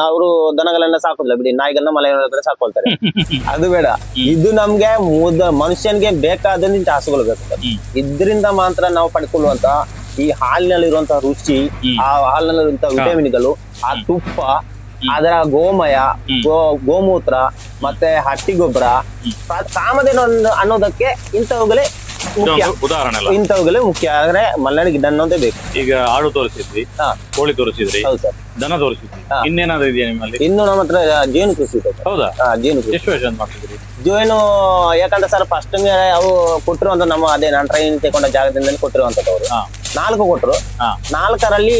Speaker 1: ಅವರು ದನಗಳನ್ನ ಸಾಕೋದಿಲ್ಲ. ಬಿಡಿ ನಾಯಿಗಳನ್ನ ಮಲೆ ಸಾಕೊಳ್ತಾರೆ. [laughs] ಅದು ಬೇಡ. ಇದು ನಮ್ಗೆ ಮುದ ಮನುಷ್ಯನ್ಗೆ ಬೇಕಾದಂತ ಹಸುಗಳು ಬೇಕು. ಇದರಿಂದ ಮಾತ್ರ ನಾವು ಪಡ್ಕೊಳ್ಳುವಂತ ಈ ಹಾಲಿನಲ್ಲಿರುವಂತಹ ರುಚಿ. ಆ ಹಾಲಿನಲ್ಲಿರುವಂತಹ ವಿಟಮಿನ್ಗಳು ಆ ತುಪ್ಪ ಅದರ ಗೋಮಯ. ಗೋ ಗೋಮೂತ್ರ ಮತ್ತೆ ಹಟ್ಟಿ ಗೊಬ್ಬರ. ಕಾಮಧೇನು ಅನ್ನೋ- ಅನ್ನೋದಕ್ಕೆ ಇಂಥವುಗಳೇ
Speaker 2: ಉದಾಹರಣೆ
Speaker 1: ಇಂಥವುಗಳೇ ಮುಖ್ಯ. ಆದ್ರೆ ಮಲೆನಾಡು ಗಿಡ ಅನ್ನೋದೇ ಬೇಕು.
Speaker 2: ಈಗ ಆಡು ತೋರಿಸಿದ್ರಿ
Speaker 1: ಹಾ.
Speaker 2: ಕೋಳಿ ತೋರಿಸಿದ್ರಿ
Speaker 1: ಹೌದು ಸರ್.
Speaker 2: ದನ ತೋರಿಸಿದ್ರಿ. ಇನ್ನೇನಾದ್ರೂ ಇದೆಯಾ ನಿಮ್ಮಲ್ಲಿ?
Speaker 1: ಇನ್ನು ನಮ್ಮ ಹತ್ರ ಜೇನು ಕೃಷಿ ಇದೆ ಸರ್.
Speaker 2: ಹೌದಾ?
Speaker 1: ಹಾ, ಜೇನು ಕೃಷಿ.
Speaker 2: ಎಷ್ಟು ವರ್ಷ ಮಾಡ್ತಿದ್ರಿ?
Speaker 1: ಜೇನು ಯಾಕಂದ್ರೆ ಸರ್ ಫಸ್ಟ್ ಅವು ಕೊಟ್ಟಿರುವಂತ ನಮ್ಮ ಅದೇ ನಾನು ಟ್ರೈನ್ ತಗೊಂಡ ಜಾಗದಿಂದ ಕೊಟ್ಟಿರುವಂತದ್ದು ಅವರು
Speaker 2: ಹಾ.
Speaker 1: ನಾಲ್ಕು ಕೊಟ್ಟರು ನಾಲ್ಕರಲ್ಲಿ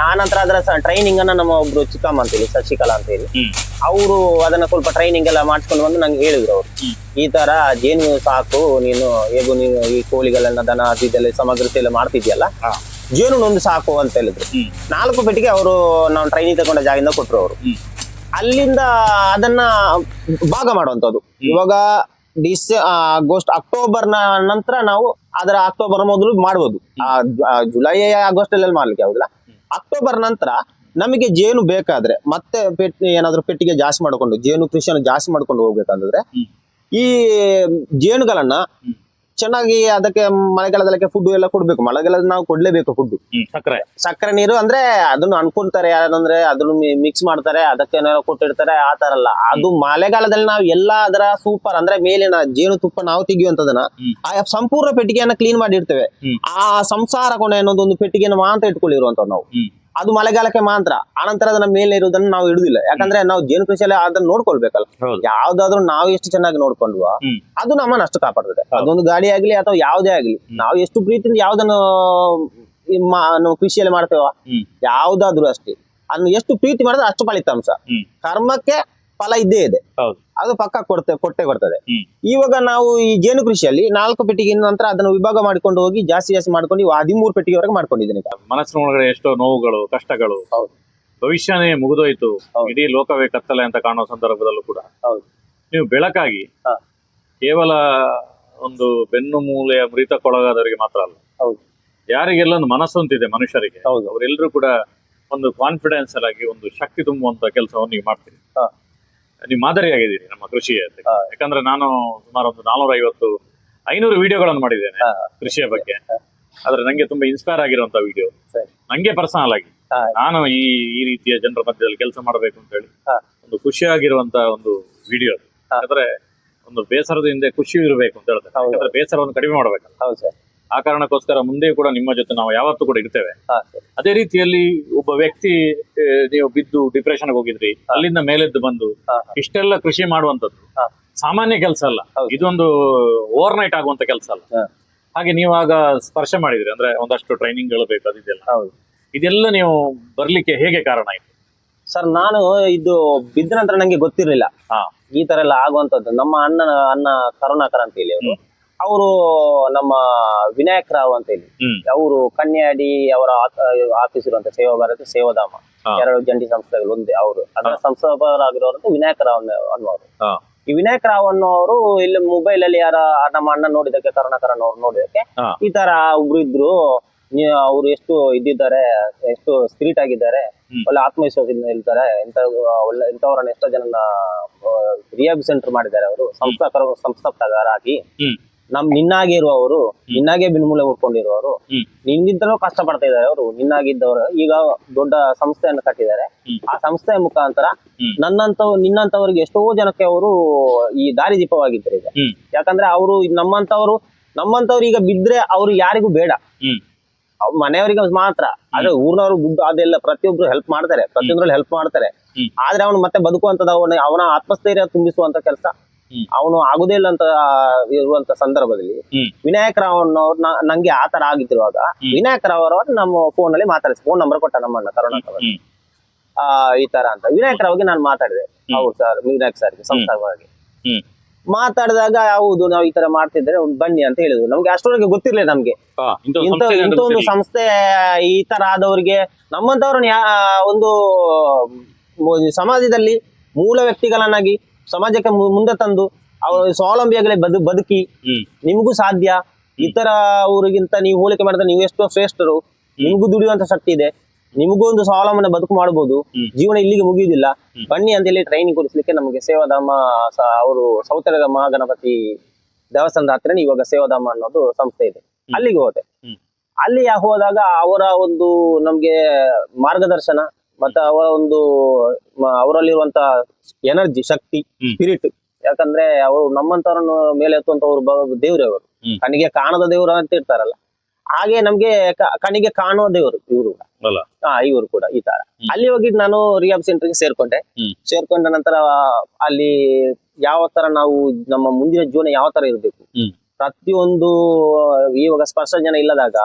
Speaker 1: ಆ ನಂತರ ಅದರ ಟ್ರೈನಿಂಗ್ ಅನ್ನ ನಮ್ಮ ಒಬ್ರು ಚಿಕ್ಕಮ್ಮ ಅಂತ ಹೇಳಿ ಶಶಿಕಲಾ ಅಂತ ಹೇಳಿ
Speaker 2: ಹ್ಮ್.
Speaker 1: ಅವರು ಅದನ್ನ ಸ್ವಲ್ಪ ಟ್ರೈನಿಂಗ್ ಎಲ್ಲ ಮಾಡಿಸ್ಕೊಂಡು ಬಂದು ನಂಗೆ ಹೇಳಿದ್ರು ಅವರು. ಈ ತರ ಜೇನು ಸಾಕು ನೀನು ಹೇಗೂ ನೀನು ಈ ಕೋಳಿಗಳನ್ನ ದನ ಅದು ಇದೆಲ್ಲ ಸಮಗ್ರತೆ ಎಲ್ಲ ಮಾಡ್ತಿದ್ಯಲ್ಲ?
Speaker 2: ಹಾ.
Speaker 1: ಜೇನು ಒಂದು ಸಾಕು ಅಂತ ಹೇಳಿದ್ರು. ನಾಲ್ಕು ಪೆಟ್ಟಿಗೆ ಅವರು ನಾವು ಟ್ರೈನಿಂಗ್ ತಗೊಂಡ ಜಾಗದಿಂದ ಕೊಟ್ರು ಅವರು. ಅಲ್ಲಿಂದ ಅದನ್ನ ಭಾಗ ಮಾಡುವಂತದ್ದು ಇವಾಗ ಡಿಸ್ ಆಗಸ್ಟ್ ಅಕ್ಟೋಬರ್ನ ನಂತರ ನಾವು ಅದರ ಅಕ್ಟೋಬರ್ ಮೊದಲು ಮಾಡ್ಬೋದು ಆ ಜುಲೈ ಆಗಸ್ಟ್ ಅಲ್ಲಿ ಮಾಡ್ಲಿಕ್ಕೆ ಆಗುದಿಲ್ಲ ಅಕ್ಟೋಬರ್ ನಂತರ ನಮಗೆ ಜೇನು ಬೇಕಾದ್ರೆ ಮತ್ತೆ ಪೆಟ್, ಏನಾದ್ರು ಪೆಟ್ಟಿಗೆ ಜಾಸ್ತಿ ಮಾಡ್ಕೊಂಡು, ಜೇನು ಕೃಷಿಯನ್ನು ಜಾಸ್ತಿ ಮಾಡ್ಕೊಂಡು
Speaker 2: ಹೋಗ್ಬೇಕಂದ್ರೆ.
Speaker 1: ಈ ಜೇನುಗಳನ್ನ. ಚೆನ್ನಾಗಿ ಅದಕ್ಕೆ ಮಳೆಗಾಲದಲ್ಲಿ ಫುಡ್ ಎಲ್ಲ ಕೊಡ್ಬೇಕು. ಮಳೆಗಾಲದಲ್ಲಿ ನಾವು ಕೊಡ್ಲೇಬೇಕು ಫುಡ್
Speaker 2: ಸಕ್ಕರೆ.
Speaker 1: ಸಕ್ಕರೆ ನೀರು ಅಂದ್ರೆ ಅದನ್ನ ಅನ್ಕೊಂತಾರೆ ಯಾರಂದ್ರೆ ಅದನ್ನ ಮಿಕ್ಸ್ ಮಾಡ್ತಾರೆ ಅದಕ್ಕೆ ಕೊಟ್ಟಿರ್ತಾರೆ ಆ ತರ ಅಲ್ಲ. ಅದು ಮಳೆಗಾಲದಲ್ಲಿ ನಾವು ಎಲ್ಲಾ ಅದರ ಸೂಪರ್ ಅಂದ್ರೆ ಮೇಲಿನ ಜೇನುತುಪ್ಪ ನಾವು ತೆಗಿಯುವಂತದನ್ನ. ಆ ಸಂಪೂರ್ಣ ಪೆಟ್ಟಿಗೆಯನ್ನ ಕ್ಲೀನ್ ಮಾಡಿರ್ತೇವೆ. ಆ ಸಂಸಾರ ಕೊನೆ ಅನ್ನೋದು ಒಂದು ಪೆಟ್ಟಿಗೆಯನ್ನು ಮಾತ್ರ ಇಟ್ಕೊಳ್ಳಿರುವಂತ ನಾವು. ಅದು ಮಳೆಗಾಲಕ್ಕೆ ಮಾತ್ರ. ಆನಂತರ ಅದನ್ನ ಮೇಲೆ ಇರುವುದನ್ನು ನಾವು ಇಡುದಿಲ್ಲ. ಯಾಕಂದ್ರೆ ನಾವು ಜೇನು ಕೃಷಿಯಲ್ಲಿ ಅದನ್ನ ನೋಡ್ಕೊಳ್ಬೇಕಲ್ಲ. ಯಾವ್ದಾದ್ರು ನಾವು ಎಷ್ಟು ಚೆನ್ನಾಗಿ ನೋಡ್ಕೊಂಡ್ವ ಅದು ನಮ್ಮನ್ನ ಅಷ್ಟು ಕಾಪಾಡ್ತದೆ. ಅದೊಂದು ಗಾಡಿ ಆಗ್ಲಿ ಅಥವಾ ಯಾವುದೇ ಆಗ್ಲಿ. ನಾವು ಎಷ್ಟು ಪ್ರೀತಿಯಿಂದ ಯಾವ್ದನ್ನು ಕೃಷಿಯಲ್ಲಿ ಮಾಡ್ತೇವ. ಯಾವ್ದಾದ್ರು ಅಷ್ಟೇ. ಅದನ್ನ ಎಷ್ಟು ಪ್ರೀತಿ ಮಾಡಿದ್ರೆ ಅಷ್ಟು ಫಲಿತಾಂಶ. ಕರ್ಮಕ್ಕೆ ಫಲ ಇದ್ದೇ ಇದೆ
Speaker 2: ಹೌದು.
Speaker 1: ಅದು ಪಕ್ಕ ಕೊಡ್ತೆ ಕೊಟ್ಟೆ ಕೊಡ್ತದೆ. ಇವಾಗ ನಾವು ಈ ಜೇನು ಕೃಷಿಯಲ್ಲಿ ನಾಲ್ಕು ಪೆಟ್ಟಿಗೆ ನಂತರ ಅದನ್ನು ವಿಭಾಗ ಮಾಡ್ಕೊಂಡು ಹೋಗಿ ಜಾಸ್ತಿ ಜಾಸ್ತಿ ಮಾಡ್ಕೊಂಡು ಹದಿಮೂರು ಪೆಟ್ಟಿಗೆವರೆಗೆ ಮಾಡ್ಕೊಂಡಿದ್ದೀನಿ.
Speaker 2: ಮನಸ್ಸಿನ ಒಳಗಡೆ ಎಷ್ಟೋ ನೋವುಗಳು ಕಷ್ಟಗಳು
Speaker 1: ಹೌದು.
Speaker 2: ಭವಿಷ್ಯನೇ ಮುಗಿದೋಯ್ತು. ಇಡೀ ಲೋಕವೇ ಕತ್ತಲೆ ಅಂತ ಕಾಣುವ ಸಂದರ್ಭದಲ್ಲೂ ಕೂಡ
Speaker 1: ಹೌದು.
Speaker 2: ನೀವು ಬೆಳಕಾಗಿ
Speaker 1: ಹಾ.
Speaker 2: ಕೇವಲ ಒಂದು ಬೆನ್ನು ಮೂಲೆಯ ಮೃತಕ್ಕೊಳಗಾದವರಿಗೆ ಮಾತ್ರ ಅಲ್ಲ
Speaker 1: ಹೌದು.
Speaker 2: ಯಾರಿಗೆಲ್ಲ ಒಂದು ಮನಸ್ಸು ಅಂತಿದೆ ಮನುಷ್ಯರಿಗೆ
Speaker 1: ಹೌದು.
Speaker 2: ಅವರೆಲ್ಲರೂ ಕೂಡ ಒಂದು ಕಾನ್ಫಿಡೆನ್ಸ್ ಆಗಿ ಒಂದು ಶಕ್ತಿ ತುಂಬುವಂತ ಕೆಲಸವನ್ನು ನೀವು ಮಾಡ್ತೀರಿ
Speaker 1: ಹಾ.
Speaker 2: ನೀವು ಮಾದರಿಯಾಗಿದ್ದೀರಿ ನಮ್ಮ ಕೃಷಿಯಲ್ಲಿ ಯಾಕಂದ್ರೆ ನಾನು ಸುಮಾರು ಒಂದು ನಾನೂರ ಐವತ್ತು ಐನೂರು ವಿಡಿಯೋಗಳನ್ನು ಮಾಡಿದ್ದೇನೆ ಕೃಷಿಯ ಬಗ್ಗೆ. ಆದ್ರೆ ನಂಗೆ ತುಂಬಾ ಇನ್ಸ್ಪೈರ್ ಆಗಿರುವಂತ ವಿಡಿಯೋ. ನಂಗೆ ಪರ್ಸನಲ್ ಆಗಿ. ನಾನು ಈ ಈ ರೀತಿಯ ಜನರ ಮಧ್ಯದಲ್ಲಿ ಕೆಲಸ ಮಾಡಬೇಕು ಅಂತ ಹೇಳಿ. ಒಂದು ಖುಷಿಯಾಗಿರುವಂತ ಒಂದು ವಿಡಿಯೋ. ಯಾಕಂದ್ರೆ ಒಂದು ಬೇಸರದ ಹಿಂದೆ ಖುಷಿ ಇರಬೇಕು ಅಂತ ಹೇಳ್ತಾರೆ. ಯಾಕಂದ್ರೆ ಬೇಸರವನ್ನು ಕಡಿಮೆ ಮಾಡ್ಬೇಕಲ್ಲ.
Speaker 1: ಹೌದು ಸರ್.
Speaker 2: ಆ ಕಾರಣಕ್ಕೋಸ್ಕರ ಮುಂದೆ ಕೂಡ ನಿಮ್ಮ ಜೊತೆ ನಾವು ಯಾವತ್ತೂ ಕೂಡ ಇರ್ತೇವೆ. ಅದೇ ರೀತಿಯಲ್ಲಿ ಒಬ್ಬ ವ್ಯಕ್ತಿ ನೀವು ಬಿದ್ದು ಡಿಪ್ರೆಷನ್ ಹೋಗಿದ್ರಿ ಅಲ್ಲಿಂದ ಮೇಲೆದ್ದು ಬಂದು. ಇಷ್ಟೆಲ್ಲ ಕೃಷಿ ಮಾಡುವಂತದ್ದು. ಸಾಮಾನ್ಯ ಕೆಲಸ ಅಲ್ಲ. ಇದೊಂದು ಓವರ್ ನೈಟ್ ಆಗುವಂತ ಕೆಲಸ ಅಲ್ಲ.
Speaker 1: ಹಾಗೆ
Speaker 2: ಹಾಗೆ ನೀವಾಗ ಸ್ಪರ್ಶ ಮಾಡಿದ್ರಿ ಅಂದ್ರೆ ಒಂದಷ್ಟು ಟ್ರೈನಿಂಗ್ಗಳು ಬೇಕು ಅದಿದೆಲ್ಲ ಇದೆಲ್ಲ. ನೀವು ಬರ್ಲಿಕ್ಕೆ ಹೇಗೆ ಕಾರಣ ಆಯ್ತು?
Speaker 1: ಸರ್ ನಾನು ಇದು ಬಿದ್ದ ನಂತರ ನಂಗೆ ಗೊತ್ತಿರ್ಲಿಲ್ಲ.
Speaker 2: ಹಾ.
Speaker 1: ಈ ತರ ಎಲ್ಲ ಆಗುವಂತದ್ದು ನಮ್ಮ ಅಣ್ಣನ ಅಣ್ಣ ಕರುಣಾಕರ್ ಅಂತ ಹೇಳಿ ಅವರು ನಮ್ಮ ವಿನಾಯಕ್ ರಾವ್ ಅಂತ ಹೇಳಿ. ಅವರು ಕನ್ಯಾಡಿ ಅವರ ಆಫೀಸ್ ಇರುವಂತ ಸೇವಾ ಭಾರತಿ ಸೇವಾಧಾಮ. ಎರಡು ಜಂಟಿ ಸಂಸ್ಥೆಗಳು ಒಂದೇ ಅವರು ಅದರ ಸಂಸ್ಥಾಪಕರಾಗಿರುವಂತ ವಿನಾಯಕ್ ರಾವ್ ಅನ್ನೋರು. ಈ ವಿನಾಯಕ್ ರಾವ್ ಅನ್ನೋರು ಇಲ್ಲಿ ಮೊಬೈಲ್ ಅಲ್ಲಿ ಯಾರ ನಮ್ಮ ಅಣ್ಣ ನೋಡಿದಕ್ಕೆ ಕರುಣಾಕರನ್ ಅವ್ರು ನೋಡಿದಕ್ಕೆ ಈ ತರ ಒಬ್ರು ಇದ್ರು ಅವ್ರು ಎಷ್ಟು ಇದ್ದಿದ್ದಾರೆ ಎಷ್ಟು ಸ್ಪಿರಿಟ್ ಆಗಿದ್ದಾರೆ. ಒಳ್ಳೆ ಆತ್ಮವಿಶ್ವಾಸದಿಂದ ಇರ್ತಾರೆ ಇಂತ ಒಳ್ಳೆ ಇಂಥವ್ರನ್ನ ಎಷ್ಟೋ ಜನ ರಿಯಾಬ್ ಸೆಂಟರ್ ಮಾಡಿದ್ದಾರೆ ಅವರು ಸಂಸ್ಥಾಪಕರು ಸಂಸ್ಥಾಪಕರಾಗಿ. ನಮ್ ನಿನ್ನಾಗೆ ಇರುವವರು ನಿನ್ನಾಗೆ ಬಿನ್ಮೂಲೆ
Speaker 2: ಹುಡ್ಕೊಂಡಿರುವವರು.
Speaker 1: ನಿನ್ಗಿಂತಲೂ ಕಷ್ಟ ಪಡ್ತಾ ಇದ್ದಾರೆ ಅವರು. ನಿನ್ನಾಗಿದ್ದವರು. ಈಗ ದೊಡ್ಡ ಸಂಸ್ಥೆಯನ್ನು ಕಟ್ಟಿದ್ದಾರೆ. ಆ ಸಂಸ್ಥೆಯ ಮುಖಾಂತರ. ನನ್ನಂತ ನಿನ್ನಂತವರಿಗೆ ಎಷ್ಟೋ ಜನಕ್ಕೆ ಅವರು ಈ ದಾರಿ ದೀಪವಾಗಿದ್ದಾರೆ ಈಗ. ಯಾಕಂದ್ರೆ ಅವರು ನಮ್ಮಂತವರು ನಮ್ಮಂತವ್ರು ಈಗ ಬಿದ್ರೆ ಅವ್ರು ಯಾರಿಗೂ ಬೇಡ. ಮನೆಯವರಿಗೆ ಮಾತ್ರ. ಆದ್ರೆ ಊರ್ನವ್ರು ದುಡ್ಡು ಅದೆಲ್ಲ ಪ್ರತಿಯೊಬ್ರು ಹೆಲ್ಪ್ ಮಾಡ್ತಾರೆ. ಪ್ರತಿಯೊಂದ್ರಲ್ಲಿ ಹೆಲ್ಪ್ ಮಾಡ್ತಾರೆ. ಆದ್ರೆ ಅವನು ಮತ್ತೆ ಬದುಕುವಂತದ್ದು ಅವನ ಅವನ ಆತ್ಮಸ್ಥೈರ್ಯ ತುಂಬಿಸುವಂತ ಕೆಲಸ. ಅವನು ಆಗುದೇ ಇಲ್ಲ ಅಂತ ಇರುವಂತ ಸಂದರ್ಭದಲ್ಲಿ. ವಿನಾಯಕ ರಾವ್ ಅವ್ರ ನಂಗೆ ಆತರ ತರ ಆಗಿದ್ರುವಾಗ ವಿನಾಯಕ್ ರಾವ್ ಅವರು ನಮ್ಮ ಫೋನ್ ಅಲ್ಲಿ ಮಾತಾಡಿಸ್ ಫೋನ್ ನಂಬರ್ ಕೊಟ್ಟ ನಮ್ಮನ್ನ
Speaker 2: ಕರೋಣ.
Speaker 1: ಆ ಈ ತರ ಅಂತ. ವಿನಾಯಕ ರಾವ್ಗೆ ನಾನು ಮಾತಾಡಿದೆ. ಹೌದು ಸರ್ ವಿನಾಯಕ್ ಸರ್ಗೆ
Speaker 2: ಸಂಸ್ಥೆ
Speaker 1: ಮಾತಾಡಿದಾಗ ಹೌದು ನಾವು ಈ ತರ ಮಾಡ್ತಿದ್ರೆ ಬನ್ನಿ ಅಂತ ಹೇಳಿದ್ರು. ನಮ್ಗೆ ಅಷ್ಟರೊಳಗೆ ಗೊತ್ತಿರ್ಲಿಲ್ಲ ನಮ್ಗೆ.
Speaker 2: ಇಂಥ ಒಂದು ಸಂಸ್ಥೆ
Speaker 1: ಈ ತರ ಆದವರಿಗೆ ನಮ್ಮಂತವ್ರನ್ನ ಒಂದು ಸಮಾಜದಲ್ಲಿ ಮೂಲ ವ್ಯಕ್ತಿಗಳನ್ನಾಗಿ ಸಮಾಜಕ್ಕೆ ಮುಂದೆ ತಂದು ಅವರು ಸ್ವಾವಲಂಬಿಯಾಗಲೇ ಬದು ಬದುಕಿ. ನಿಮಗೂ ಸಾಧ್ಯ. ಇತರ ಊರಿಗಿಂತ ನೀವು ಹೋಲಿಕೆ ಮಾಡಿದ್ರೆ ನೀವು ಎಷ್ಟೋ ಶ್ರೇಷ್ಠರು. ನಿಮಗೂ ದುಡಿಯುವಂತ ಶಕ್ತಿ ಇದೆ. ನಿಮಗೂ ಒಂದು ಸ್ವಾವಲಂಬನೆ ಬದುಕು ಮಾಡಬಹುದು ಜೀವನ ಇಲ್ಲಿಗೆ ಮುಗಿಯುವುದಿಲ್ಲ. ಬನ್ನಿ ಅಂತ ಹೇಳಿ ಟ್ರೈನಿಂಗ್ ಕೊಡಿಸ್ಲಿಕ್ಕೆ ನಮಗೆ ಸೇವಾಧಾಮ ಅವರು ಸೌತಡಗ ಮಹಾಗಣಪತಿ ದೇವಸ್ಥಾನದ ಹತ್ರ ಇವಾಗ ಸೇವಾಧಾಮ ಅನ್ನೋದು ಸಂಸ್ಥೆ ಇದೆ. ಅಲ್ಲಿಗೆ ಹೋದೆ. ಅಲ್ಲಿ ಹೋದಾಗ ಅವರ ಒಂದು ನಮ್ಗೆ ಮಾರ್ಗದರ್ಶನ ಮತ್ತೆ ಅವರ ಒಂದು ಅವರಲ್ಲಿರುವಂತ ಎನರ್ಜಿ ಶಕ್ತಿ. ಸ್ಪಿರಿಟ್ ಯಾಕಂದ್ರೆ ಅವರು ನಮ್ಮಂತವ್ರನ್ನು ಮೇಲೆ ಎತ್ತುವಂತವ್ರು ದೇವ್ರೇ ಅವರು ಕಣಿಗೆ ಕಾಣದ ದೇವ್ರ ಅಂತ ಇರ್ತಾರಲ್ಲ. ಹಾಗೆ ನಮ್ಗೆ ಕಣಿಗೆ ಕಾಣುವ ದೇವರು ಇವರು. ಹಾ ಇವರು ಕೂಡ ಈ ತರ. ಅಲ್ಲಿ ಹೋಗಿ ನಾನು ರಿಯಾಬ್ ಸೆಂಟರ್ಗೆ ಸೇರ್ಕೊಂಡೆ. ಸೇರ್ಕೊಂಡ ನಂತರ ಅಲ್ಲಿ ಯಾವ ತರ ನಾವು ನಮ್ಮ ಮುಂದಿನ ಜೀವನ ಯಾವ ತರ ಇರಬೇಕು. ಪ್ರತಿಯೊಂದು ಇವಾಗ ಸ್ಪರ್ಶ ಜನ ಇಲ್ಲದಾಗ.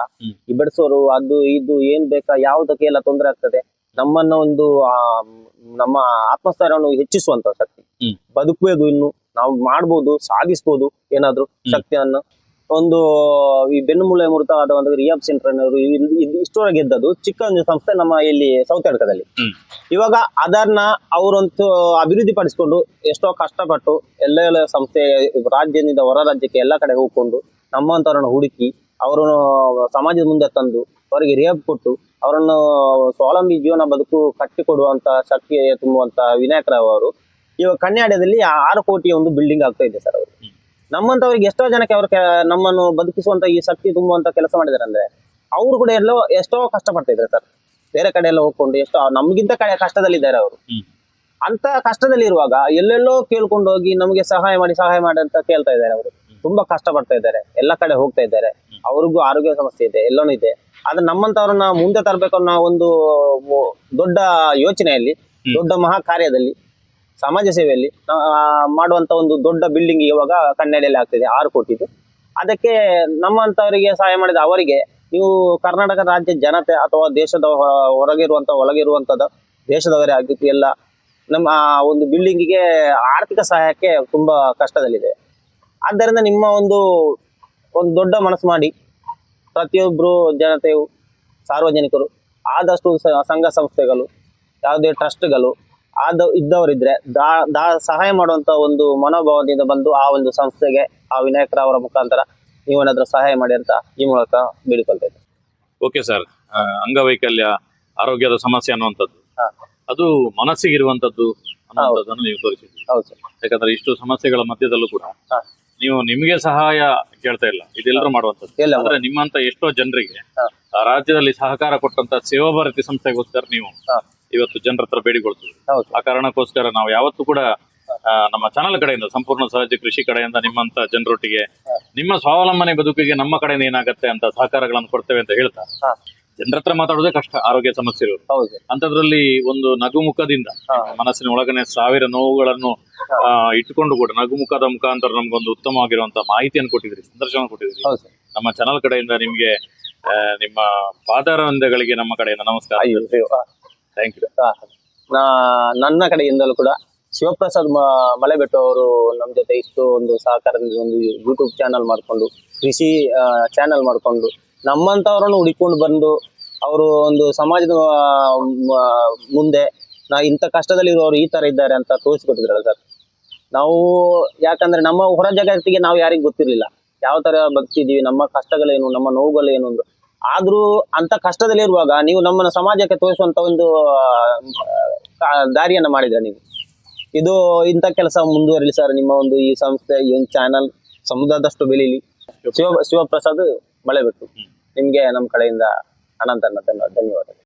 Speaker 1: ಈ ಬಡಿಸೋರು ಅದು ಇದು ಏನ್ ಬೇಕಾ ಯಾವುದಕ್ಕೆ ಎಲ್ಲ ತೊಂದರೆ ಆಗ್ತದೆ. ನಮ್ಮನ್ನ ಒಂದು ಆ, ನಮ್ಮ ಆತ್ಮಸ್ಥೈರ್ಯವನ್ನು ಹೆಚ್ಚಿಸುವಂತ ಶಕ್ತಿ
Speaker 2: ಹ್ಮ್.
Speaker 1: ಇನ್ನು ನಾವು ಮಾಡ್ಬೋದು ಸಾಧಿಸ್ಬೋದು ಏನಾದ್ರು ಶಕ್ತಿಯನ್ನ ಒಂದು ಈ ಬೆನ್ನುಮೂಳೆ ಮುರಿತವಾದ ಒಂದು ರಿಯಾಬ್ ಸೆಂಟರ್ ಅನ್ನೋರು ಗೆದ್ದದ್ದು ಚಿಕ್ಕ ಒಂದು ಸಂಸ್ಥೆ ನಮ್ಮ ಇಲ್ಲಿ ಸೌತ್
Speaker 2: ಹ್ಮ್.
Speaker 1: ಇವಾಗ ಅದನ್ನ ಅವರಂತೂ ಅಭಿವೃದ್ಧಿ ಪಡಿಸ್ಕೊಂಡು ಎಷ್ಟೋ ಕಷ್ಟಪಟ್ಟು ಎಲ್ಲ ಎಲ್ಲ ಸಂಸ್ಥೆ ರಾಜ್ಯದಿಂದ ಹೊರ ರಾಜ್ಯಕ್ಕೆ ಎಲ್ಲ ಕಡೆ ಹೋಗ್ಕೊಂಡು ನಮ್ಮಂತವ್ರನ್ನ ಹುಡುಕಿ ಅವರನ್ನು ಸಮಾಜದ ಮುಂದೆ ತಂದು ಅವರಿಗೆ ರಿಯಾಬ್ ಕೊಟ್ಟು ಅವರನ್ನು ಸ್ವಾವಲಂಬಿ ಜೀವನ ಬದುಕು ಕಟ್ಟಿಕೊಡುವಂತ ಶಕ್ತಿ ತುಂಬುವಂತ ವಿನಾಯಕರಾವ್ ಅವರು. ಇವಾಗ ಕನ್ಯಾಡದಲ್ಲಿ ಆರು ಕೋಟಿ ಒಂದು ಬಿಲ್ಡಿಂಗ್ ಆಗ್ತಾ ಇದೆ ಸರ್ ಅವರು. ನಮ್ಮಂತವ್ರಿಗೆ ಎಷ್ಟೋ ಜನಕ್ಕೆ ಅವರು ನಮ್ಮನ್ನು ಬದುಕಿಸುವಂತ ಈ ಶಕ್ತಿ ತುಂಬುವಂತ ಕೆಲಸ ಮಾಡಿದಾರೆ ಅಂದ್ರೆ ಅವ್ರು ಕೂಡ ಎಲ್ಲೋ ಎಷ್ಟೋ ಕಷ್ಟ ಪಡ್ತಾ ಇದ್ದಾರೆ ಸರ್. ಬೇರೆ ಕಡೆ ಎಲ್ಲ ಹೋಗ್ಕೊಂಡು ಎಷ್ಟೋ ನಮ್ಗಿಂತ ಕಡೆ ಕಷ್ಟದಲ್ಲಿದ್ದಾರೆ ಅವರು. ಅಂತ ಕಷ್ಟದಲ್ಲಿ ಇರುವಾಗ ಎಲ್ಲೆಲ್ಲೋ ಕೇಳ್ಕೊಂಡು ಹೋಗಿ ನಮಗೆ ಸಹಾಯ ಮಾಡಿ ಸಹಾಯ ಮಾಡಿ ಅಂತ ಕೇಳ್ತಾ ಇದ್ದಾರೆ ಅವರು. ತುಂಬಾ ಕಷ್ಟ ಪಡ್ತಾ ಇದ್ದಾರೆ. ಎಲ್ಲ ಕಡೆ ಹೋಗ್ತಾ ಇದ್ದಾರೆ. ಅವ್ರಿಗೂ ಆರೋಗ್ಯ ಸಮಸ್ಯೆ ಇದೆ ಎಲ್ಲನೂ ಇದೆ. ಆದ್ರೆ ನಮ್ಮಂತವ್ರನ್ನ ಮುಂದೆ ತರಬೇಕು ಅನ್ನೋ ಒಂದು ದೊಡ್ಡ ಯೋಚನೆಯಲ್ಲಿ ದೊಡ್ಡ ಮಹಾ ಕಾರ್ಯದಲ್ಲಿ ಸಮಾಜ ಸೇವೆಯಲ್ಲಿ ಮಾಡುವಂತ ಒಂದು ದೊಡ್ಡ ಬಿಲ್ಡಿಂಗ್ ಇವಾಗ ಕನ್ನಡಿಯಲ್ಲಿ ಆಗ್ತಿದೆ ಆರು ಕೋಟಿದು ಅದಕ್ಕೆ ನಮ್ಮಂತವರಿಗೆ ಸಹಾಯ ಮಾಡಿದ ಅವರಿಗೆ ನೀವು ಕರ್ನಾಟಕ ರಾಜ್ಯ ಜನತೆ ಅಥವಾ ದೇಶದ ಹೊರಗಿರುವಂತ ಒಳಗಿರುವಂತದ ದೇಶದವರೇ ಆಗಿತ್ತು ಎಲ್ಲ ನಮ್ಮ ಒಂದು ಬಿಲ್ಡಿಂಗಿಗೆ ಆರ್ಥಿಕ ಸಹಾಯಕ್ಕೆ ತುಂಬಾ ಕಷ್ಟದಲ್ಲಿದೆ. ಆದ್ದರಿಂದ ನಿಮ್ಮ ಒಂದು ಒಂದು ದೊಡ್ಡ ಮನಸ್ಸು ಮಾಡಿ ಪ್ರತಿಯೊಬ್ಬರು ಜನತೆಯು ಸಾರ್ವಜನಿಕರು ಆದಷ್ಟು ಸಂಘ ಸಂಸ್ಥೆಗಳು ಯಾವುದೇ ಟ್ರಸ್ಟ್ಗಳು ಆದ ಇದ್ದವರಿದ್ರೆ ದಾ ದಾ ಸಹಾಯ ಮಾಡುವಂತ ಒಂದು ಮನೋಭಾವದಿಂದ ಬಂದು ಆ ಒಂದು ಸಂಸ್ಥೆಗೆ ಆ ವಿನಾಯಕರ ಅವರ ಮುಖಾಂತರ ನೀವೇನಾದ್ರೂ ಸಹಾಯ ಮಾಡಿ ಅಂತ ಈ ಮೂಲಕ ಬೇಡಿಕೊಳ್ತೇನೆ.
Speaker 2: Okay sir. ಅಂಗವೈಕಲ್ಯ ಆರೋಗ್ಯದ ಸಮಸ್ಯೆ ಅನ್ನುವಂಥದ್ದು. ಅದು ಮನಸ್ಸಿಗಿರುವಂತದ್ದು ಅನ್ನುವಂಥದ್ದನ್ನು ನೀವು ತೋರಿಸಿದ್ರಿ
Speaker 1: ಹೌದು ಸರ್.
Speaker 2: ಯಾಕಂದ್ರೆ ಇಷ್ಟು ಸಮಸ್ಯೆಗಳ ಮಧ್ಯದಲ್ಲೂ ಕೂಡ. ನೀವು ನಿಮಗೆ ಸಹಾಯ ಕೇಳ್ತಾ ಇಲ್ಲ. ಇದೆಲ್ಲರೂ
Speaker 1: ಮಾಡುವಂತದ್ದು
Speaker 2: ಅಂದ್ರೆ ನಿಮ್ಮಂತ ಎಷ್ಟೋ ಜನರಿಗೆ ರಾಜ್ಯದಲ್ಲಿ ಸಹಕಾರ ಕೊಟ್ಟಂತ ಸೇವಾ ಭಾರತಿ ಸಂಸ್ಥೆಗೋಸ್ಕರ ನೀವು ಇವತ್ತು ಜನರ ಹತ್ರ ಬೇಡಿಕೊಳ್ತೀವಿ. ಆ ಕಾರಣಕ್ಕೋಸ್ಕರ ನಾವು ಯಾವತ್ತೂ ಕೂಡ ನಮ್ಮ ಚಾನಲ್ ಕಡೆಯಿಂದ ಸಂಪೂರ್ಣ ಸಹಜ ಕೃಷಿ ಕಡೆಯಿಂದ ನಿಮ್ಮಂತ ಜನರೊಟ್ಟಿಗೆ ನಿಮ್ಮ ಸ್ವಾವಲಂಬನೆ ಬದುಕಿಗೆ ನಮ್ಮ ಕಡೆಯಿಂದ ಏನಾಗುತ್ತೆ ಅಂತ ಸಹಕಾರಗಳನ್ನು ಕೊಡ್ತೇವೆ ಅಂತ ಹೇಳ್ತಾ. ಜನರ ಹತ್ರ ಮಾತಾಡೋದೇ ಕಷ್ಟ ಆರೋಗ್ಯ ಸಮಸ್ಯೆ ಇರೋರು
Speaker 1: ಹೌದು.
Speaker 2: ಅಂತದ್ರಲ್ಲಿ ಒಂದು ನಗುಮುಖದಿಂದ. ಮನಸ್ಸಿನ ಒಳಗನೆ ಸಾವಿರ ನೋವುಗಳನ್ನು ಆ, ಇಟ್ಟುಕೊಂಡು ಕೂಡ ನಗುಮುಖದ ಮುಖಾಂತರ ನಮ್ಗೊಂದು ಉತ್ತಮವಾಗಿರುವಂತ ಮಾಹಿತಿಯನ್ನು ಕೊಟ್ಟಿದ್ರಿ ಸಂದರ್ಶನ ಕೊಟ್ಟಿದ್ರಿ
Speaker 1: ಹೌದು ಸರ್.
Speaker 2: ನಮ್ಮ ಚಾನಲ್ ಕಡೆಯಿಂದ ನಿಮ್ಗೆ ಆ, ನಿಮ್ಮ ಪಾದಾರಂದಗಳಿಗೆ ನಮ್ಮ ಕಡೆಯಿಂದ ನಮಸ್ಕಾರ.
Speaker 1: ಅಯ್ಯೋ ಅಯ್ಯೋ.
Speaker 2: ಥ್ಯಾಂಕ್ ಯು
Speaker 1: ಆ, ನಾ- ನನ್ನ ಕಡೆಯಿಂದಲೂ ಕೂಡ ಶಿವಪ್ರಸಾದ್ ಮ- ಮಲೆಬೆಟ್ಟು ಅವರು ನಮ್ಮ ಜೊತೆ ಇಷ್ಟು ಒಂದು ಸಹಕಾರದಿಂದ ಒಂದು ಯೂಟ್ಯೂಬ್ ಚಾನಲ್ ಮಾಡಿಕೊಂಡು ಕೃಷಿ ಚಾನಲ್ ಮಾಡಿಕೊಂಡು ನಮ್ಮಂಥವ್ರನ್ನು ಹುಡುಕೊಂಡು ಬಂದು ಅವರು ಒಂದು ಸಮಾಜದ ಮುಂದೆ ನಾ ಇಂಥ ಕಷ್ಟದಲ್ಲಿರುವವರು ಈ ತರ ಇದ್ದಾರೆ ಅಂತ ತೋರಿಸ್ಕೊಟ್ಟಿದ್ರಲ್ಲ ಸರ್. ನಾವು ಯಾಕಂದ್ರೆ ನಮ್ಮ ಹೊರ ಜಗತ್ತಿಗೆ ನಾವು ಯಾರಿಗೂ ಗೊತ್ತಿರಲಿಲ್ಲ. ಯಾವ ಥರ ಬದುಕ್ತಿದ್ದೀವಿ ನಮ್ಮ ಕಷ್ಟಗಳೇನು, ನಮ್ಮ ನೋವುಗಳೇನು ಅಂತ ಆದರೂ ಅಂಥ ಕಷ್ಟದಲ್ಲಿರುವಾಗ ನೀವು ನಮ್ಮನ್ನು ಸಮಾಜಕ್ಕೆ ತೋರಿಸುವಂಥ ಒಂದು ದಾರಿಯನ್ನು ದಾರಿಯನ್ನ ಮಾಡಿದ್ರ ನೀವು? ಇದು ಇಂಥ ಕೆಲಸ ಮುಂದುವರಿಲಿ ಸರ್, ನಿಮ್ಮ ಒಂದು ಈ ಸಂಸ್ಥೆ, ಈ ಒಂದು ಚಾನಲ್ ಸಮುದಾಯದಷ್ಟು ಬೆಳೀಲಿ. ಶಿವ, ಶಿವಪ್ರಸಾದ್ ಮಳೆಬಿಟ್ಟು ನಿಮ್ಗೆ ನಮ್ಮ ಕಡೆಯಿಂದ ಅನಂತ ಅನಂತ ಧನ್ಯವಾದಗಳು.